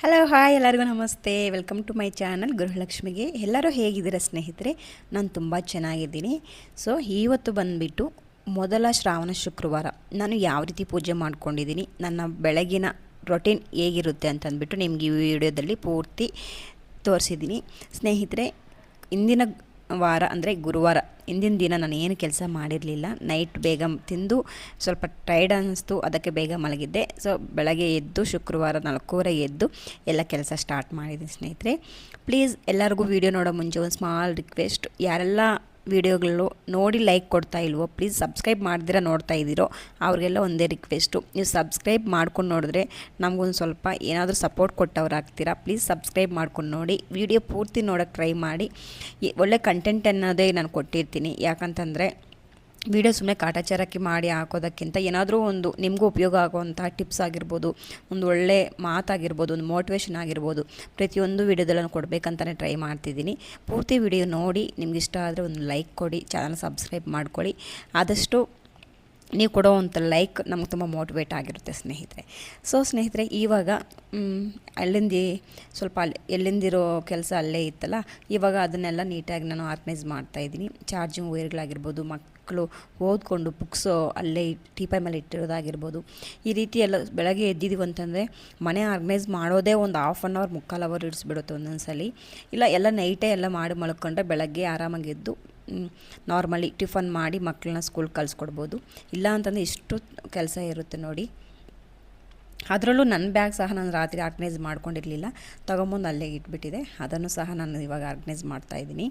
Hello hi ಎಲ್ಲರಿಗೂ ನಮಸ್ತೆ. Welcome to my channel ಗೃಹಲಕ್ಷ್ಮಿಗೆ. ಎಲ್ಲರೂ ಹೇಗಿದ್ದೀರಾ ಸ್ನೇಹಿತರೆ? ನಾನು ತುಂಬ ಚೆನ್ನಾಗಿದ್ದೀನಿ. ಸೊ ಇವತ್ತು ಬಂದುಬಿಟ್ಟು ಮೊದಲ ಶ್ರಾವಣ ಶುಕ್ರವಾರ. ನಾನು ಯಾವ ರೀತಿ ಪೂಜೆ ಮಾಡ್ಕೊಂಡಿದ್ದೀನಿ, ನನ್ನ ಬೆಳಗಿನ ರೊಟೀನ್ ಹೇಗಿರುತ್ತೆ ಅಂತಂದ್ಬಿಟ್ಟು ನಿಮಗೆ ಈ ವಿಡಿಯೋದಲ್ಲಿ ಪೂರ್ತಿ ತೋರಿಸಿದ್ದೀನಿ. ಸ್ನೇಹಿತರೆ, ಇಂದಿನ ವಾರ ಅಂದರೆ ಗುರುವಾರ. ಹಿಂದಿನ ದಿನ ನಾನು ಏನು ಕೆಲಸ ಮಾಡಿರಲಿಲ್ಲ. ನೈಟ್ ಬೇಗ ತಿಂದು ಸ್ವಲ್ಪ ಟೈರ್ಡ್ ಅನ್ನಿಸ್ತು ಅದಕ್ಕೆ ಬೇಗ ಮಲಗಿದ್ದೆ. ಸೊ ಬೆಳಗ್ಗೆ ಎದ್ದು, ಶುಕ್ರವಾರ ನಾಲ್ಕೂವರೆ ಎದ್ದು ಎಲ್ಲ ಕೆಲಸ ಸ್ಟಾರ್ಟ್ ಮಾಡಿದ್ದೀನಿ ಸ್ನೇಹಿತರೆ. ಪ್ಲೀಸ್ ಎಲ್ಲರಿಗೂ ವೀಡಿಯೋ ನೋಡೋ ಮುಂಚೆ ಒಂದು ಸ್ಮಾಲ್ ರಿಕ್ವೆಸ್ಟ್ ಯಾರೆಲ್ಲ ವೀಡಿಯೋಗಳು ನೋಡಿ ಲೈಕ್ ಕೊಡ್ತಾ ಇಲ್ವೋ ಪ್ಲೀಸ್ ಸಬ್ಸ್ಕ್ರೈಬ್ ಮಾಡ್ದಿರ ನೋಡ್ತಾ ಇದ್ದೀರೋ, ಅವ್ರಿಗೆಲ್ಲ ಒಂದೇ ರಿಕ್ವೆಸ್ಟು ನೀವು ಸಬ್ಸ್ಕ್ರೈಬ್ ಮಾಡ್ಕೊಂಡು ನೋಡಿದ್ರೆ ನಮಗೊಂದು ಸ್ವಲ್ಪ ಏನಾದರೂ ಸಪೋರ್ಟ್ ಕೊಟ್ಟವ್ರು ಆಗ್ತೀರಾ ಪ್ಲೀಸ್ ಸಬ್ಸ್ಕ್ರೈಬ್ ಮಾಡ್ಕೊಂಡು ನೋಡಿ. ವಿಡಿಯೋ ಪೂರ್ತಿ ನೋಡೋಕ್ಕೆ ಟ್ರೈ ಮಾಡಿ. ಒಳ್ಳೆ ಕಂಟೆಂಟ್ ಅನ್ನೋದೇ ನಾನು ಕೊಟ್ಟಿರ್ತೀನಿ. ಯಾಕಂತಂದರೆ ವಿಡಿಯೋ ಸುಮ್ಮನೆ ಕಾಟಾಚಾರಕ್ಕೆ ಮಾಡಿ ಹಾಕೋದಕ್ಕಿಂತ ಏನಾದರೂ ಒಂದು ನಿಮಗೂ ಉಪಯೋಗ ಆಗುವಂಥ ಟಿಪ್ಸ್ ಆಗಿರ್ಬೋದು, ಒಂದು ಒಳ್ಳೆ ಮಾತಾಗಿರ್ಬೋದು, ಒಂದು ಮೋಟಿವೇಶನ್ ಆಗಿರ್ಬೋದು, ಪ್ರತಿಯೊಂದು ವಿಡಿಯೋದಲ್ಲಿ ಕೊಡಬೇಕಂತಲೇ ಟ್ರೈ ಮಾಡ್ತಿದ್ದೀನಿ. ಪೂರ್ತಿ ವಿಡಿಯೋ ನೋಡಿ, ನಿಮ್ಗೆ ಇಷ್ಟ ಆದರೆ ಒಂದು ಲೈಕ್ ಕೊಡಿ ಚಾನಲ್ ಸಬ್ಸ್ಕ್ರೈಬ್ ಮಾಡ್ಕೊಳ್ಳಿ. ಆದಷ್ಟು ನೀವು ಕೊಡೋವಂಥ ಲೈಕ್ ನಮ್ಗೆ ತುಂಬ ಮೋಟಿವೇಟ್ ಆಗಿರುತ್ತೆ ಸ್ನೇಹಿತರೆ. ಸೊ ಸ್ನೇಹಿತರೆ, ಇವಾಗ ಅಲ್ಲಿಂದ ಸ್ವಲ್ಪ ಅಲ್ಲಿ, ಎಲ್ಲಿಂದಿರೋ ಕೆಲಸ ಅಲ್ಲೇ ಇತ್ತಲ್ಲ, ಇವಾಗ ಅದನ್ನೆಲ್ಲ ನೀಟಾಗಿ ನಾನು ಆರ್ಗನೈಸ್ ಮಾಡ್ತಾಯಿದ್ದೀನಿ ಚಾರ್ಜಿಂಗ್ ವೈರ್ಗಳಾಗಿರ್ಬೋದು ಮಕ್ಕಳು ಓದ್ಕೊಂಡು ಬುಕ್ಸು ಅಲ್ಲೇ ಟೀಪೈ ಮೇಲೆ ಇಟ್ಟಿರೋದಾಗಿರ್ಬೋದು. ಈ ರೀತಿ ಎಲ್ಲ ಬೆಳಗ್ಗೆ ಎದ್ದಿದ್ದೀವಿ ಅಂತಂದರೆ ಮನೆ ಆರ್ಗನೈಸ್ ಮಾಡೋದೇ ಒಂದು ಹಾಫ್ ಆನ್ ಅವರ್ ಮುಕ್ಕಾಲು ಅವರ್ ಇಡಿಸ್ಬಿಡುತ್ತೆ ಒಂದೊಂದು ಸಲ ಇಲ್ಲ, ಎಲ್ಲ ನೈಟೇ ಎಲ್ಲ ಮಾಡಿ ಮಲ್ಕೊಂಡ್ರೆ ಬೆಳಗ್ಗೆ ಆರಾಮಾಗಿ ಎದ್ದು ನಾರ್ಮಲಿ ಟಿಫನ್ ಮಾಡಿ ಮಕ್ಕಳನ್ನ ಸ್ಕೂಲ್ ಕಳಿಸ್ಕೊಡ್ಬೋದು. ಇಲ್ಲ ಅಂತಂದರೆ ಇಷ್ಟು ಕೆಲಸ ಇರುತ್ತೆ ನೋಡಿ. ಅದರಲ್ಲೂ ನನ್ನ ಬ್ಯಾಗ್ ಸಹ ನಾನು ರಾತ್ರಿ ಆರ್ಗನೈಸ್ ಮಾಡ್ಕೊಂಡಿರಲಿಲ್ಲ. ತೊಗೊಂಬಂದು ಅಲ್ಲೇ ಇಟ್ಬಿಟ್ಟಿದೆ. ಅದನ್ನು ಸಹ ನಾನು ಇವಾಗ ಆರ್ಗನೈಸ್ ಮಾಡ್ತಾಯಿದ್ದೀನಿ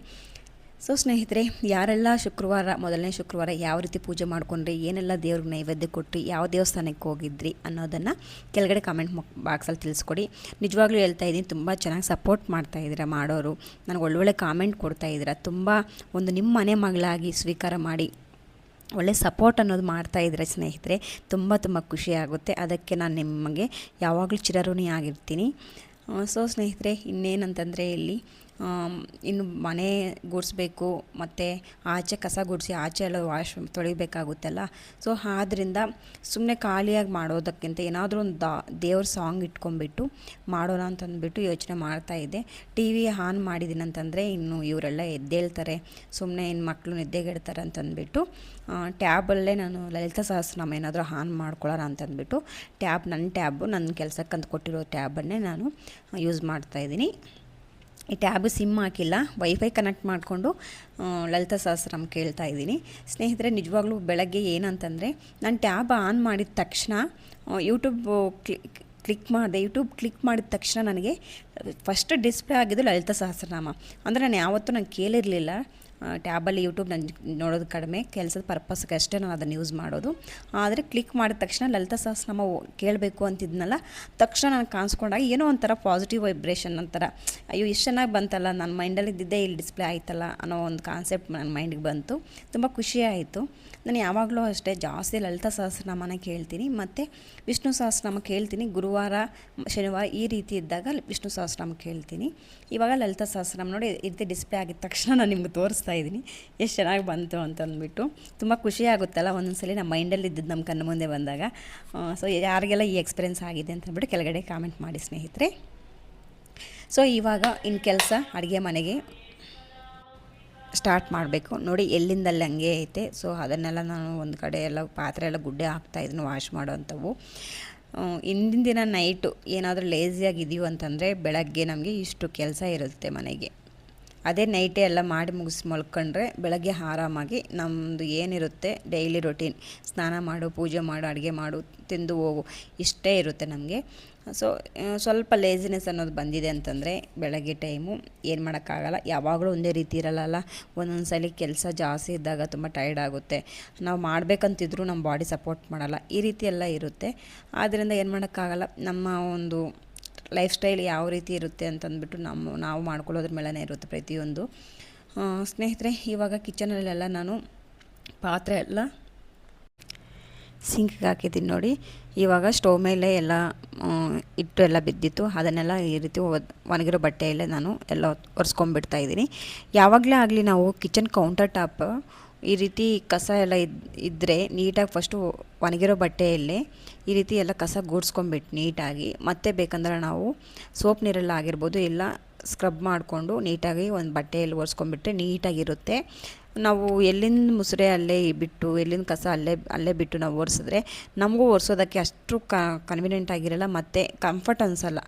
ಸೊ ಸ್ನೇಹಿತರೆ, ಯಾರೆಲ್ಲ ಶುಕ್ರವಾರ, ಮೊದಲನೇ ಶುಕ್ರವಾರ ಯಾವ ರೀತಿ ಪೂಜೆ ಮಾಡ್ಕೊಂಡ್ರಿ, ಏನೆಲ್ಲ ದೇವ್ರಿಗೆ ನೈವೇದ್ಯ ಕೊಟ್ರಿ, ಯಾವ ದೇವಸ್ಥಾನಕ್ಕೆ ಹೋಗಿದ್ರಿ ಅನ್ನೋದನ್ನು ಕೆಳಗಡೆ ಕಾಮೆಂಟ್ ಬಾಕ್ಸಲ್ಲಿ ತಿಳಿಸ್ಕೊಡಿ. ನಿಜವಾಗ್ಲೂ ಹೇಳ್ತಾ ಇದ್ದೀನಿ, ತುಂಬ ಚೆನ್ನಾಗಿ ಸಪೋರ್ಟ್ ಮಾಡ್ತಾ ಇದ್ದೀರಾ ಮಾಡೋರು. ನನಗೆ ಒಳ್ಳೊಳ್ಳೆ ಕಾಮೆಂಟ್ ಕೊಡ್ತಾ ಇದ್ದೀರಾ. ತುಂಬ ಒಂದು ನಿಮ್ಮ ಮನೆ ಮಗಳಾಗಿ ಸ್ವೀಕಾರ ಮಾಡಿ ಒಳ್ಳೆ ಸಪೋರ್ಟ್ ಅನ್ನೋದು ಮಾಡ್ತಾ ಇದ್ರೆ ಸ್ನೇಹಿತರೆ. ತುಂಬ ತುಂಬ ಖುಷಿಯಾಗುತ್ತೆ ಅದಕ್ಕೆ ನಾನು ನಿಮಗೆ ಯಾವಾಗಲೂ ಚಿರಋಣಿ ಆಗಿರ್ತೀನಿ ಸೊ ಸ್ನೇಹಿತರೆ, ಇನ್ನೇನಂತಂದರೆ ಇಲ್ಲಿ ಇನ್ನು ಮನೆ ಗುಡಿಸ್ಬೇಕು, ಮತ್ತು ಆಚೆ ಕಸ ಗುಡಿಸಿ ಆಚೆ ಎಲ್ಲ ವಾಶ್ ತೊಳಿಬೇಕಾಗುತ್ತಲ್ಲ. ಸೊ ಆದ್ದರಿಂದ ಸುಮ್ಮನೆ ಖಾಲಿಯಾಗಿ ಮಾಡೋದಕ್ಕಿಂತ ಏನಾದರೂ ಒಂದು ದಾ, ದೇವ್ರ ಸಾಂಗ್ ಇಟ್ಕೊಂಡ್ಬಿಟ್ಟು ಮಾಡೋಣ ಅಂತಂದ್ಬಿಟ್ಟು ಯೋಚನೆ ಮಾಡ್ತಾಯಿದ್ದೆ ಟಿ ವಿ ಆನ್ ಮಾಡಿದ್ದೀನಂತಂದರೆ ಇನ್ನು ಇವರೆಲ್ಲ ಎದ್ದೇಳ್ತಾರೆ ಸುಮ್ಮನೆ ಇನ್ನು ಮಕ್ಕಳು ನಿದ್ದೆಗೆಡ್ತಾರೆ ಅಂತಂದ್ಬಿಟ್ಟು ಟ್ಯಾಬಲ್ಲೇ ನಾನು ಲಲಿತಾ ಸಹಸ್ರನಾಮ ಏನಾದರೂ ಆನ್ ಮಾಡ್ಕೊಳ್ಳೋಣ ಅಂತಂದ್ಬಿಟ್ಟು, ಟ್ಯಾಬ್, ನನ್ನ ಟ್ಯಾಬು, ನನ್ನ ಕೆಲಸಕ್ಕಂತ ಕೊಟ್ಟಿರೋ ಟ್ಯಾಬನ್ನೇ ನಾನು ಯೂಸ್ ಮಾಡ್ತಾಯಿದ್ದೀನಿ ಈ ಟ್ಯಾಬು ಸಿಮ್ ಹಾಕಿಲ್ಲ ವೈಫೈ ಕನೆಕ್ಟ್ ಮಾಡಿಕೊಂಡು ಲಲಿತಾ ಸಹಸ್ರಂ ಕೇಳ್ತಾ ಇದ್ದೀನಿ. ಸ್ನೇಹಿತರೆ, ನಿಜವಾಗ್ಲೂ ಬೆಳಗ್ಗೆ ಏನಂತಂದರೆ, ನಾನು ಟ್ಯಾಬ್ ಆನ್ ಮಾಡಿದ ತಕ್ಷಣ ಯೂಟ್ಯೂಬ್ ಕ್ಲಿಕ್ ಕ್ಲಿಕ್ ಮಾಡಿದೆ ಯೂಟ್ಯೂಬ್ ಕ್ಲಿಕ್ ಮಾಡಿದ ತಕ್ಷಣ ನನಗೆ ಫಸ್ಟ್ ಡಿಸ್ಪ್ಲೇ ಆಗಿದ್ದು ಲಲಿತಾ ಸಹಸ್ರನಾಮ. ಅಂದರೆ ನಾನು ಯಾವತ್ತೂ ನಾನು ಕೇಳಿರಲಿಲ್ಲ. ಟ್ಯಾಬಲ್ಲಿ, ಯೂಟ್ಯೂಬ್ ನಾನು ನೋಡೋದು ಕಡಿಮೆ. ಕೆಲಸದ ಪರ್ಪಸ್ಗೆ ಅಷ್ಟೇ ನಾನು ಅದನ್ನು ಯೂಸ್ ಮಾಡೋದು. ಆದರೆ ಕ್ಲಿಕ್ ಮಾಡಿದ ತಕ್ಷಣ ಲಲಿತಾ ನಮ್ಮ ಕೇಳಬೇಕು ಅಂತಿದ್ನಲ್ಲ, ತಕ್ಷಣ ನನಗೆ ಕಾಣಿಸ್ಕೊಂಡಾಗ ಏನೋ ಒಂಥರ ಪಾಸಿಟಿವ್ ವೈಬ್ರೇಷನ್ ಒಂಥರ. ಅಯ್ಯೋ, ಇಷ್ಟು ಚೆನ್ನಾಗಿ ಬಂತಲ್ಲ ನನ್ನ ಮೈಂಡಲ್ಲಿ ಇದ್ದಿದ್ದೇ ಇಲ್ಲಿ ಡಿಸ್ಪ್ಲೇ ಆಯ್ತಲ್ಲ ಅನ್ನೋ ಒಂದು ಕಾನ್ಸೆಪ್ಟ್ ನನ್ನ ಮೈಂಡಿಗೆ ಬಂತು. ತುಂಬ ಖುಷಿ ಆಯಿತು. ನಾನು ಯಾವಾಗಲೂ ಅಷ್ಟೇ ಜಾಸ್ತಿ ಲಲಿತಾ ಸಹಸ್ರನಾಮನ ಕೇಳ್ತೀನಿ. ಮತ್ತು ವಿಷ್ಣು ಸಹಸ್ರನಾಮ ಕೇಳ್ತೀನಿ. ಗುರುವಾರ, ಶನಿವಾರ ಈ ರೀತಿ ಇದ್ದಾಗ ವಿಷ್ಣು ಸಹಸ್ರನಾಮ ಕೇಳ್ತೀನಿ. ಇವಾಗ ಲಲಿತಾ ಸಹಸ್ರನಾಮ ನೋಡಿ, ಇದೇ ಡಿಸ್ಪ್ಲೇ ಆಗಿದ ತಕ್ಷಣ ನಾನು ನಿಮ್ಗೆ ತೋರಿಸ್ತಾ ಇದ್ದೀನಿ. ಎಷ್ಟು ಚೆನ್ನಾಗಿ ಬಂತು ಅಂತ ಅಂದ್ಬಿಟ್ಟು ತುಂಬ ಖುಷಿ ಆಗುತ್ತಲ್ಲ ಸಲ ನಮ್ಮ ಮೈಂಡಲ್ಲಿ ಇದ್ದಿದ್ದು ನಮ್ಮ ಕಣ್ಣು ಮುಂದೆ ಬಂದಾಗ. ಸೊ ಯಾರಿಗೆಲ್ಲ ಈ ಎಕ್ಸ್ಪೀರಿಯೆನ್ಸ್ ಆಗಿದೆ ಅಂತ ಅಂದ್ಬಿಟ್ಟು ಕೆಳಗಡೆ ಕಾಮೆಂಟ್ ಮಾಡಿ ಸ್ನೇಹಿತರೆ. ಸೊ ಇವಾಗ ಇನ್ನು ಕೆಲಸ ಅಡುಗೆ ಮನೆಗೆ ಸ್ಟಾರ್ಟ್ ಮಾಡಬೇಕು. ನೋಡಿ ಎಲ್ಲಿಂದಲ್ಲಿ ಹಂಗೆ ಐತೆ. ಸೊ ಅದನ್ನೆಲ್ಲ ನಾನು ಒಂದು ಕಡೆ ಎಲ್ಲ ಪಾತ್ರೆ ಎಲ್ಲ ಗುಡ್ಡೆ ಹಾಕ್ತಾಯಿದ್ದೀನಿ ವಾಶ್ ಮಾಡೋವಂಥವು. ಇಂದಿನ ದಿನ ನೈಟು ಏನಾದರೂ ಲೇಸಿಯಾಗಿದ್ದೀವಿ ಅಂತಂದರೆ ಬೆಳಗ್ಗೆ ನಮಗೆ ಇಷ್ಟು ಕೆಲಸ ಇರುತ್ತೆ ಮನೆಗೆ. ಅದೇ ನೈಟೇ ಎಲ್ಲ ಮಾಡಿ ಮುಗಿಸಿ ಮಲ್ಕೊಂಡ್ರೆ ಬೆಳಗ್ಗೆ ಆರಾಮಾಗಿ ನಮ್ಮದು ಏನಿರುತ್ತೆ ಡೈಲಿ ರೊಟೀನ್ ಸ್ನಾನ ಮಾಡು, ಪೂಜೆ ಮಾಡು, ಅಡುಗೆ ಮಾಡು, ತಿಂದು ಹೋಗು, ಇಷ್ಟೇ ಇರುತ್ತೆ ನಮಗೆ. ಸೊ ಸ್ವಲ್ಪ ಲೇಸಿನೆಸ್ ಅನ್ನೋದು ಬಂದಿದೆ ಅಂತಂದರೆ ಬೆಳಗ್ಗೆ ಟೈಮು ಏನು ಮಾಡೋಕ್ಕಾಗಲ್ಲ. ಯಾವಾಗಲೂ ಒಂದೇ ರೀತಿ ಇರಲ್ಲ ಒಂದೊಂದು ಸಲ ಕೆಲಸ ಜಾಸ್ತಿ ಇದ್ದಾಗ ತುಂಬ ಟೈರ್ಡ್ ಆಗುತ್ತೆ. ನಾವು ಮಾಡಬೇಕಂತಿದ್ರೂ ನಮ್ಮ ಬಾಡಿ ಸಪೋರ್ಟ್ ಮಾಡಲ್ಲ. ಈ ರೀತಿ ಎಲ್ಲ ಇರುತ್ತೆ. ಆದ್ದರಿಂದ ಏನು ಮಾಡೋಕ್ಕಾಗಲ್ಲ. ನಮ್ಮ ಒಂದು ಲೈಫ್ ಸ್ಟೈಲ್ ಯಾವ ರೀತಿ ಇರುತ್ತೆ ಅಂತಂದ್ಬಿಟ್ಟು ನಮ್ಮ ನಾವು ಮಾಡ್ಕೊಳ್ಳೋದ್ರ ಮೇಲೇ ಇರುತ್ತೆ ಪ್ರತಿಯೊಂದು. ಸ್ನೇಹಿತರೆ, ಇವಾಗ ಕಿಚನಲ್ಲೆಲ್ಲ ನಾನು ಪಾತ್ರೆ ಎಲ್ಲ ಸಿಂಕ್ಗೆ ಹಾಕಿದ್ದೀನಿ ನೋಡಿ. ಇವಾಗ ಸ್ಟವ್ ಮೇಲೆ ಎಲ್ಲ ಇಟ್ಟು ಎಲ್ಲ ಬಿದ್ದಿತ್ತು. ಅದನ್ನೆಲ್ಲ ಈ ರೀತಿ ಒಣಗಿರೋ ಬಟ್ಟೆಯಲ್ಲೇ ನಾನು ಎಲ್ಲ ಒರೆಸ್ಕೊಂಡ್ಬಿಡ್ತಾ ಇದ್ದೀನಿ. ಯಾವಾಗಲೇ ಆಗಲಿ ನಾವು ಕಿಚನ್ ಕೌಂಟರ್ ಟಾಪ್ ಈ ರೀತಿ ಕಸ ಎಲ್ಲ ಇದ್ ಇದ್ದರೆ ನೀಟಾಗಿ ಫಸ್ಟು ಒಣಗಿರೋ ಬಟ್ಟೆಯಲ್ಲೇ ಈ ರೀತಿ ಎಲ್ಲ ಕಸ ಗೂಡ್ಸ್ಕೊಂಬಿಟ್ಟು ನೀಟಾಗಿ. ಮತ್ತೆ ಬೇಕಂದ್ರೆ ನಾವು ಸೋಪ್ ನೀರೆಲ್ಲ ಆಗಿರ್ಬೋದು, ಇಲ್ಲ ಸ್ಕ್ರಬ್ ಮಾಡಿಕೊಂಡು ನೀಟಾಗಿ ಒಂದು ಬಟ್ಟೆಯಲ್ಲಿ ಒರೆಸ್ಕೊಂಡ್ಬಿಟ್ರೆ ನೀಟಾಗಿರುತ್ತೆ. ನಾವು ಎಲ್ಲಿಂದ ಮುಸುರೆ ಅಲ್ಲೇ ಬಿಟ್ಟು, ಎಲ್ಲಿಂದ ಕಸ ಅಲ್ಲೇ ಅಲ್ಲೇ ಬಿಟ್ಟು ನಾವು ಒರೆಸಿದ್ರೆ ನಮಗೂ ಒರೆಸೋದಕ್ಕೆ ಅಷ್ಟು ಕನ್ವಿನೆಂಟ್ ಆಗಿರಲ್ಲ, ಮತ್ತು ಕಂಫರ್ಟ್ ಅನಿಸಲ್ಲ.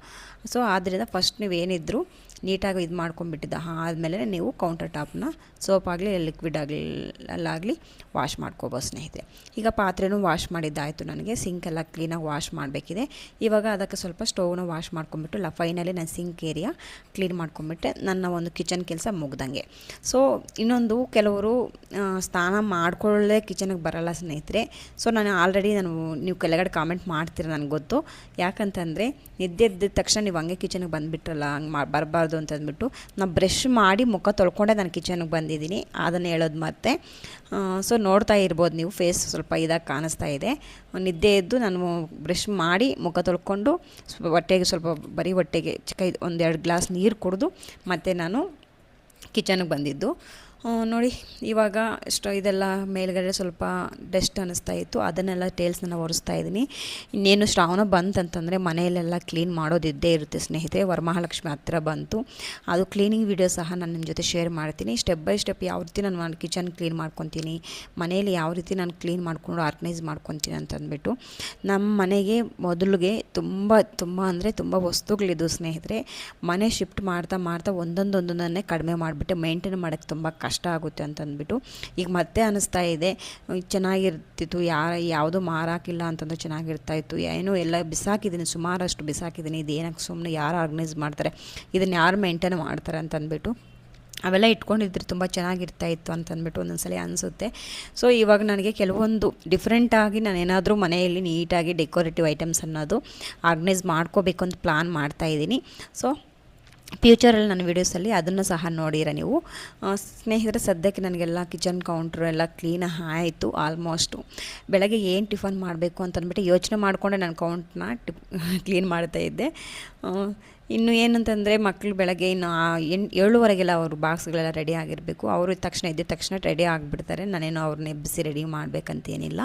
ಸೊ ಆದ್ದರಿಂದ ಫಸ್ಟ್ ನೀವು ಏನಿದ್ರು ನೀಟಾಗಿ ಇದು ಮಾಡ್ಕೊಂಡ್ಬಿಟ್ಟಿದ್ದ ಆದಮೇಲೆ ನೀವು ಕೌಂಟರ್ ಟಾಪ್ನ ಸೋಪ್ ಆಗಲಿ ಲಿಕ್ವಿಡ್ ಆಗಲಿ ವಾಶ್ ಮಾಡ್ಕೋಬೋದು ಸ್ನೇಹಿತರೆ. ಈಗ ಪಾತ್ರೆನೂ ವಾಶ್ ಮಾಡಿದ್ದಾಯಿತು ನನಗೆ ಸಿಂಕ್ ಎಲ್ಲ ಕ್ಲೀನಾಗಿ ವಾಶ್ ಮಾಡಬೇಕಿದೆ. ಇವಾಗ ಅದಕ್ಕೆ ಸ್ವಲ್ಪ ಸ್ಟೋವ್ನ ವಾಶ್ ಮಾಡ್ಕೊಂಬಿಟ್ಟು ಲ ಫೈನಲಿ ನಾನು ಸಿಂಕ್ ಏರಿಯಾ ಕ್ಲೀನ್ ಮಾಡ್ಕೊಂಬಿಟ್ಟೆ ನನ್ನ ಒಂದು ಕಿಚನ್ ಕೆಲಸ ಮುಗ್ದಂಗೆ. ಸೊ ಇನ್ನೊಂದು ಕೆಲವರು ಸ್ನಾನ ಮಾಡ್ಕೊಳ್ಳೇ ಕಿಚನಿಗೆ ಬರಲ್ಲ ಸ್ನೇಹಿತರೆ. ಸೊ ನಾನು ಆಲ್ರೆಡಿ ನಾನು ನೀವು ಕೆಳಗಡೆ ಕಾಮೆಂಟ್ ಮಾಡ್ತೀರ ನನಗೆ ಗೊತ್ತು. ಯಾಕಂತಂದರೆ ಎದ್ದ ತಕ್ಷಣ ನೀವು ಹಂಗೆ ಕಿಚನಿಗೆ ಬಂದುಬಿಟ್ರಲ್ಲ, ಹಂಗೆ ಮಾ, ಬರಬಾರ್ದು ಅಂತಂದ್ಬಿಟ್ಟು ನಾನು ಬ್ರಷ್ ಮಾಡಿ ಮುಖ ತೊಳ್ಕೊಂಡೆ ನಾನು ಕಿಚನಿಗೆ ಬಂದಿದ್ದೀನಿ. ಅದನ್ನು ಹೇಳೋದು ಮತ್ತೆ ಸೊ ನೋಡ್ತಾ ಇರ್ಬೋದು ನೀವು, ಫೇಸ್ ಸ್ವಲ್ಪ ಇದಾಗಿ ಕಾಣಿಸ್ತಾ ಇದೆ. ನಿದ್ದೆ ಎದ್ದು ನಾನು ಬ್ರಷ್ ಮಾಡಿ ಮುಖ ತೊಳ್ಕೊಂಡು, ಸ್ವಲ್ಪ ಹೊಟ್ಟೆಗೆ ಸ್ವಲ್ಪ ಬರೀ ಹೊಟ್ಟೆಗೆ ಚಿಕ್ಕ ಒಂದೆರಡು ಗ್ಲಾಸ್ ನೀರು ಕುಡಿದು ಮತ್ತು ನಾನು ಕಿಚನ್ಗೆ ಬಂದಿದ್ದು. ನೋಡಿ, ಇವಾಗ ಇಷ್ಟು ಇದೆಲ್ಲ ಮೇಲ್ಗಡೆ ಸ್ವಲ್ಪ ಡಸ್ಟ್ ಅನ್ನಿಸ್ತಾ ಇತ್ತು. ಅದನ್ನೆಲ್ಲ ಟೇಲ್ಸ್ನ ಒರೆಸ್ತಾ ಇದ್ದೀನಿ ಇನ್ನೇನು ಶ್ರಾವಣ ಬಂತಂತಂದರೆ ಮನೆಯಲ್ಲೆಲ್ಲ ಕ್ಲೀನ್ ಮಾಡೋದಿದ್ದೇ ಇರುತ್ತೆ ಸ್ನೇಹಿತರೆ. ವರಮಹಾಲಕ್ಷ್ಮಿ ಹತ್ತಿರ ಬಂತು. ಅದು ಕ್ಲೀನಿಂಗ್ ವೀಡಿಯೋ ಸಹ ನಾನು ನಿಮ್ಮ ಜೊತೆ ಶೇರ್ ಮಾಡ್ತೀನಿ. ಸ್ಟೆಪ್ ಬೈ ಸ್ಟೆಪ್ ಯಾವ ರೀತಿ ನಾನು ಕಿಚನ್ ಕ್ಲೀನ್ ಮಾಡ್ಕೊತೀನಿ, ಮನೆಯಲ್ಲಿ ಯಾವ ರೀತಿ ನಾನು ಕ್ಲೀನ್ ಮಾಡಿಕೊಂಡು ಆರ್ಗನೈಸ್ ಮಾಡ್ಕೊತೀನಿ ಅಂತಂದ್ಬಿಟ್ಟು ನಮ್ಮ ಮನೆಗೆ ಮೊದಲಿಗೆ ತುಂಬ ತುಂಬ ಅಂದರೆ ತುಂಬ ವಸ್ತುಗಳಿದ್ದು ಸ್ನೇಹಿತರೆ. ಮನೆ ಶಿಫ್ಟ್ ಮಾಡ್ತಾ ಮಾಡ್ತಾ ಒಂದೊಂದೊಂದೊಂದನ್ನೇ ಕಡಿಮೆ ಮಾಡಿಬಿಟ್ಟು ಮೇಂಟೈನ್ ಮಾಡೋಕ್ಕೆ ತುಂಬ ಕಷ್ಟ ಆಗುತ್ತೆ ಅಂತಂದ್ಬಿಟ್ಟು ಈಗ ಮತ್ತೆ ಅನ್ನಿಸ್ತಾ ಇದೆ. ಚೆನ್ನಾಗಿರ್ತಿತ್ತು, ಯಾರ ಯಾವುದೂ ಮಾರಾಕಿಲ್ಲ ಅಂತಂದ್ರೆ ಚೆನ್ನಾಗಿರ್ತಾ ಇತ್ತು. ಏನೋ ಎಲ್ಲ ಬಿಸಾಕಿದ್ದೀನಿ, ಸುಮಾರಷ್ಟು ಬಿಸಾಕಿದ್ದೀನಿ. ಇದು ಏನಕ್ಕೆ ಸುಮ್ಮನೆ ಯಾರು ಆರ್ಗನೈಸ್ ಮಾಡ್ತಾರೆ? ಇದನ್ನು ಯಾರು ಮೇಂಟೈನ್ ಮಾಡ್ತಾರೆ ಅಂತಂದ್ಬಿಟ್ಟು ಅವೆಲ್ಲ ಇಟ್ಕೊಂಡಿದ್ರೆ ತುಂಬ ಚೆನ್ನಾಗಿರ್ತಾ ಇತ್ತು ಅಂತಂದ್ಬಿಟ್ಟು ಸಲ ಅನಿಸುತ್ತೆ. ಸೊ ಇವಾಗ ನನಗೆ ಕೆಲವೊಂದು ಡಿಫ್ರೆಂಟಾಗಿ ನಾನು ಏನಾದರೂ ಮನೆಯಲ್ಲಿ ನೀಟಾಗಿ ಡೆಕೋರೇಟಿವ್ ಐಟಮ್ಸ್ ಅನ್ನೋದು ಆರ್ಗನೈಸ್ ಮಾಡ್ಕೋಬೇಕು ಅಂತ ಪ್ಲಾನ್ ಮಾಡ್ತಾ ಇದ್ದೀನಿ. ಸೊ ಫ್ಯೂಚರಲ್ಲಿ ನನ್ನ ವೀಡಿಯೋಸಲ್ಲಿ ಅದನ್ನು ಸಹ ನೋಡಿರ ನೀವು ಸ್ನೇಹಿತರೆ, ಸದ್ಯಕ್ಕೆ ನನಗೆಲ್ಲ ಕಿಚನ್ ಕೌಂಟ್ರು ಎಲ್ಲ ಕ್ಲೀನ್ ಆಯಿತು ಆಲ್ಮೋಸ್ಟು ಬೆಳಗ್ಗೆ ಏನು ಟಿಫನ್ ಮಾಡಬೇಕು ಅಂತಂದ್ಬಿಟ್ಟು ಯೋಚನೆ ಮಾಡಿಕೊಂಡೆ ನಾನು ಕೌಂಟ್ನ ಟಿಪ್ ಕ್ಲೀನ್ ಮಾಡ್ತಾ ಇದ್ದೆ. ಇನ್ನು ಏನಂತಂದರೆ ಮಕ್ಕಳು ಬೆಳಗ್ಗೆ ಇನ್ನು ಎಣ್ ಏಳುವರೆಗೆಲ್ಲ ಅವರು ಬಾಕ್ಸ್ಗಳೆಲ್ಲ ರೆಡಿ ಆಗಿರಬೇಕು. ಅವರು ತಕ್ಷಣ ಇದ್ದ ತಕ್ಷಣ ರೆಡಿ ಆಗಿಬಿಡ್ತಾರೆ. ನಾನೇನು ಅವ್ರನ್ನ ಎಬ್ಬಿಸಿ ರೆಡಿ ಮಾಡಬೇಕಂತೇನಿಲ್ಲ.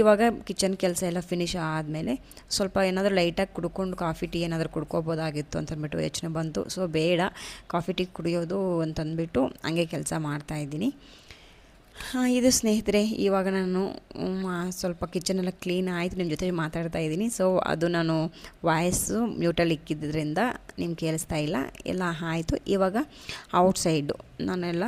ಇವಾಗ ಕಿಚನ್ ಕೆಲಸ ಎಲ್ಲ ಫಿನಿಶ್ ಆದಮೇಲೆ ಸ್ವಲ್ಪ ಏನಾದರೂ ಲೈಟಾಗಿ ಕುಡ್ಕೊಂಡು ಕಾಫಿ ಟೀ ಏನಾದರೂ ಕುಡ್ಕೋಬೋದಾಗಿತ್ತು ಅಂತಂದ್ಬಿಟ್ಟು ಯೋಚನೆ ಬಂತು. ಸೊ ಬೇಡ. ಕಾಫಿ ಟೀ ಕುಡಿಯೋದು ಅಂತಂದ್ಬಿಟ್ಟು ಹಂಗೆ ಕೆಲಸ ಮಾಡ್ತಾಯಿದ್ದೀನಿ ಹಾಂ, ಇದು ಸ್ನೇಹಿತರೆ, ಇವಾಗ ನಾನು ಸ್ವಲ್ಪ ಕಿಚನೆಲ್ಲ ಕ್ಲೀನ್ ಆಯಿತು ನಿಮ್ಮ ಜೊತೆ ಮಾತಾಡ್ತಾ ಇದ್ದೀನಿ. ಸೊ ಅದು ನಾನು ವಾಯ್ಸು ಮ್ಯೂಟಲ್ಲಿ ಇಕ್ಕಿದ್ದರಿಂದ ನಿಮ್ಗೆ ಕೇಳಿಸ್ತಾ ಇಲ್ಲ. ಎಲ್ಲ ಆಯಿತು. ಇವಾಗ ಔಟ್ಸೈಡು ನಾನೆಲ್ಲ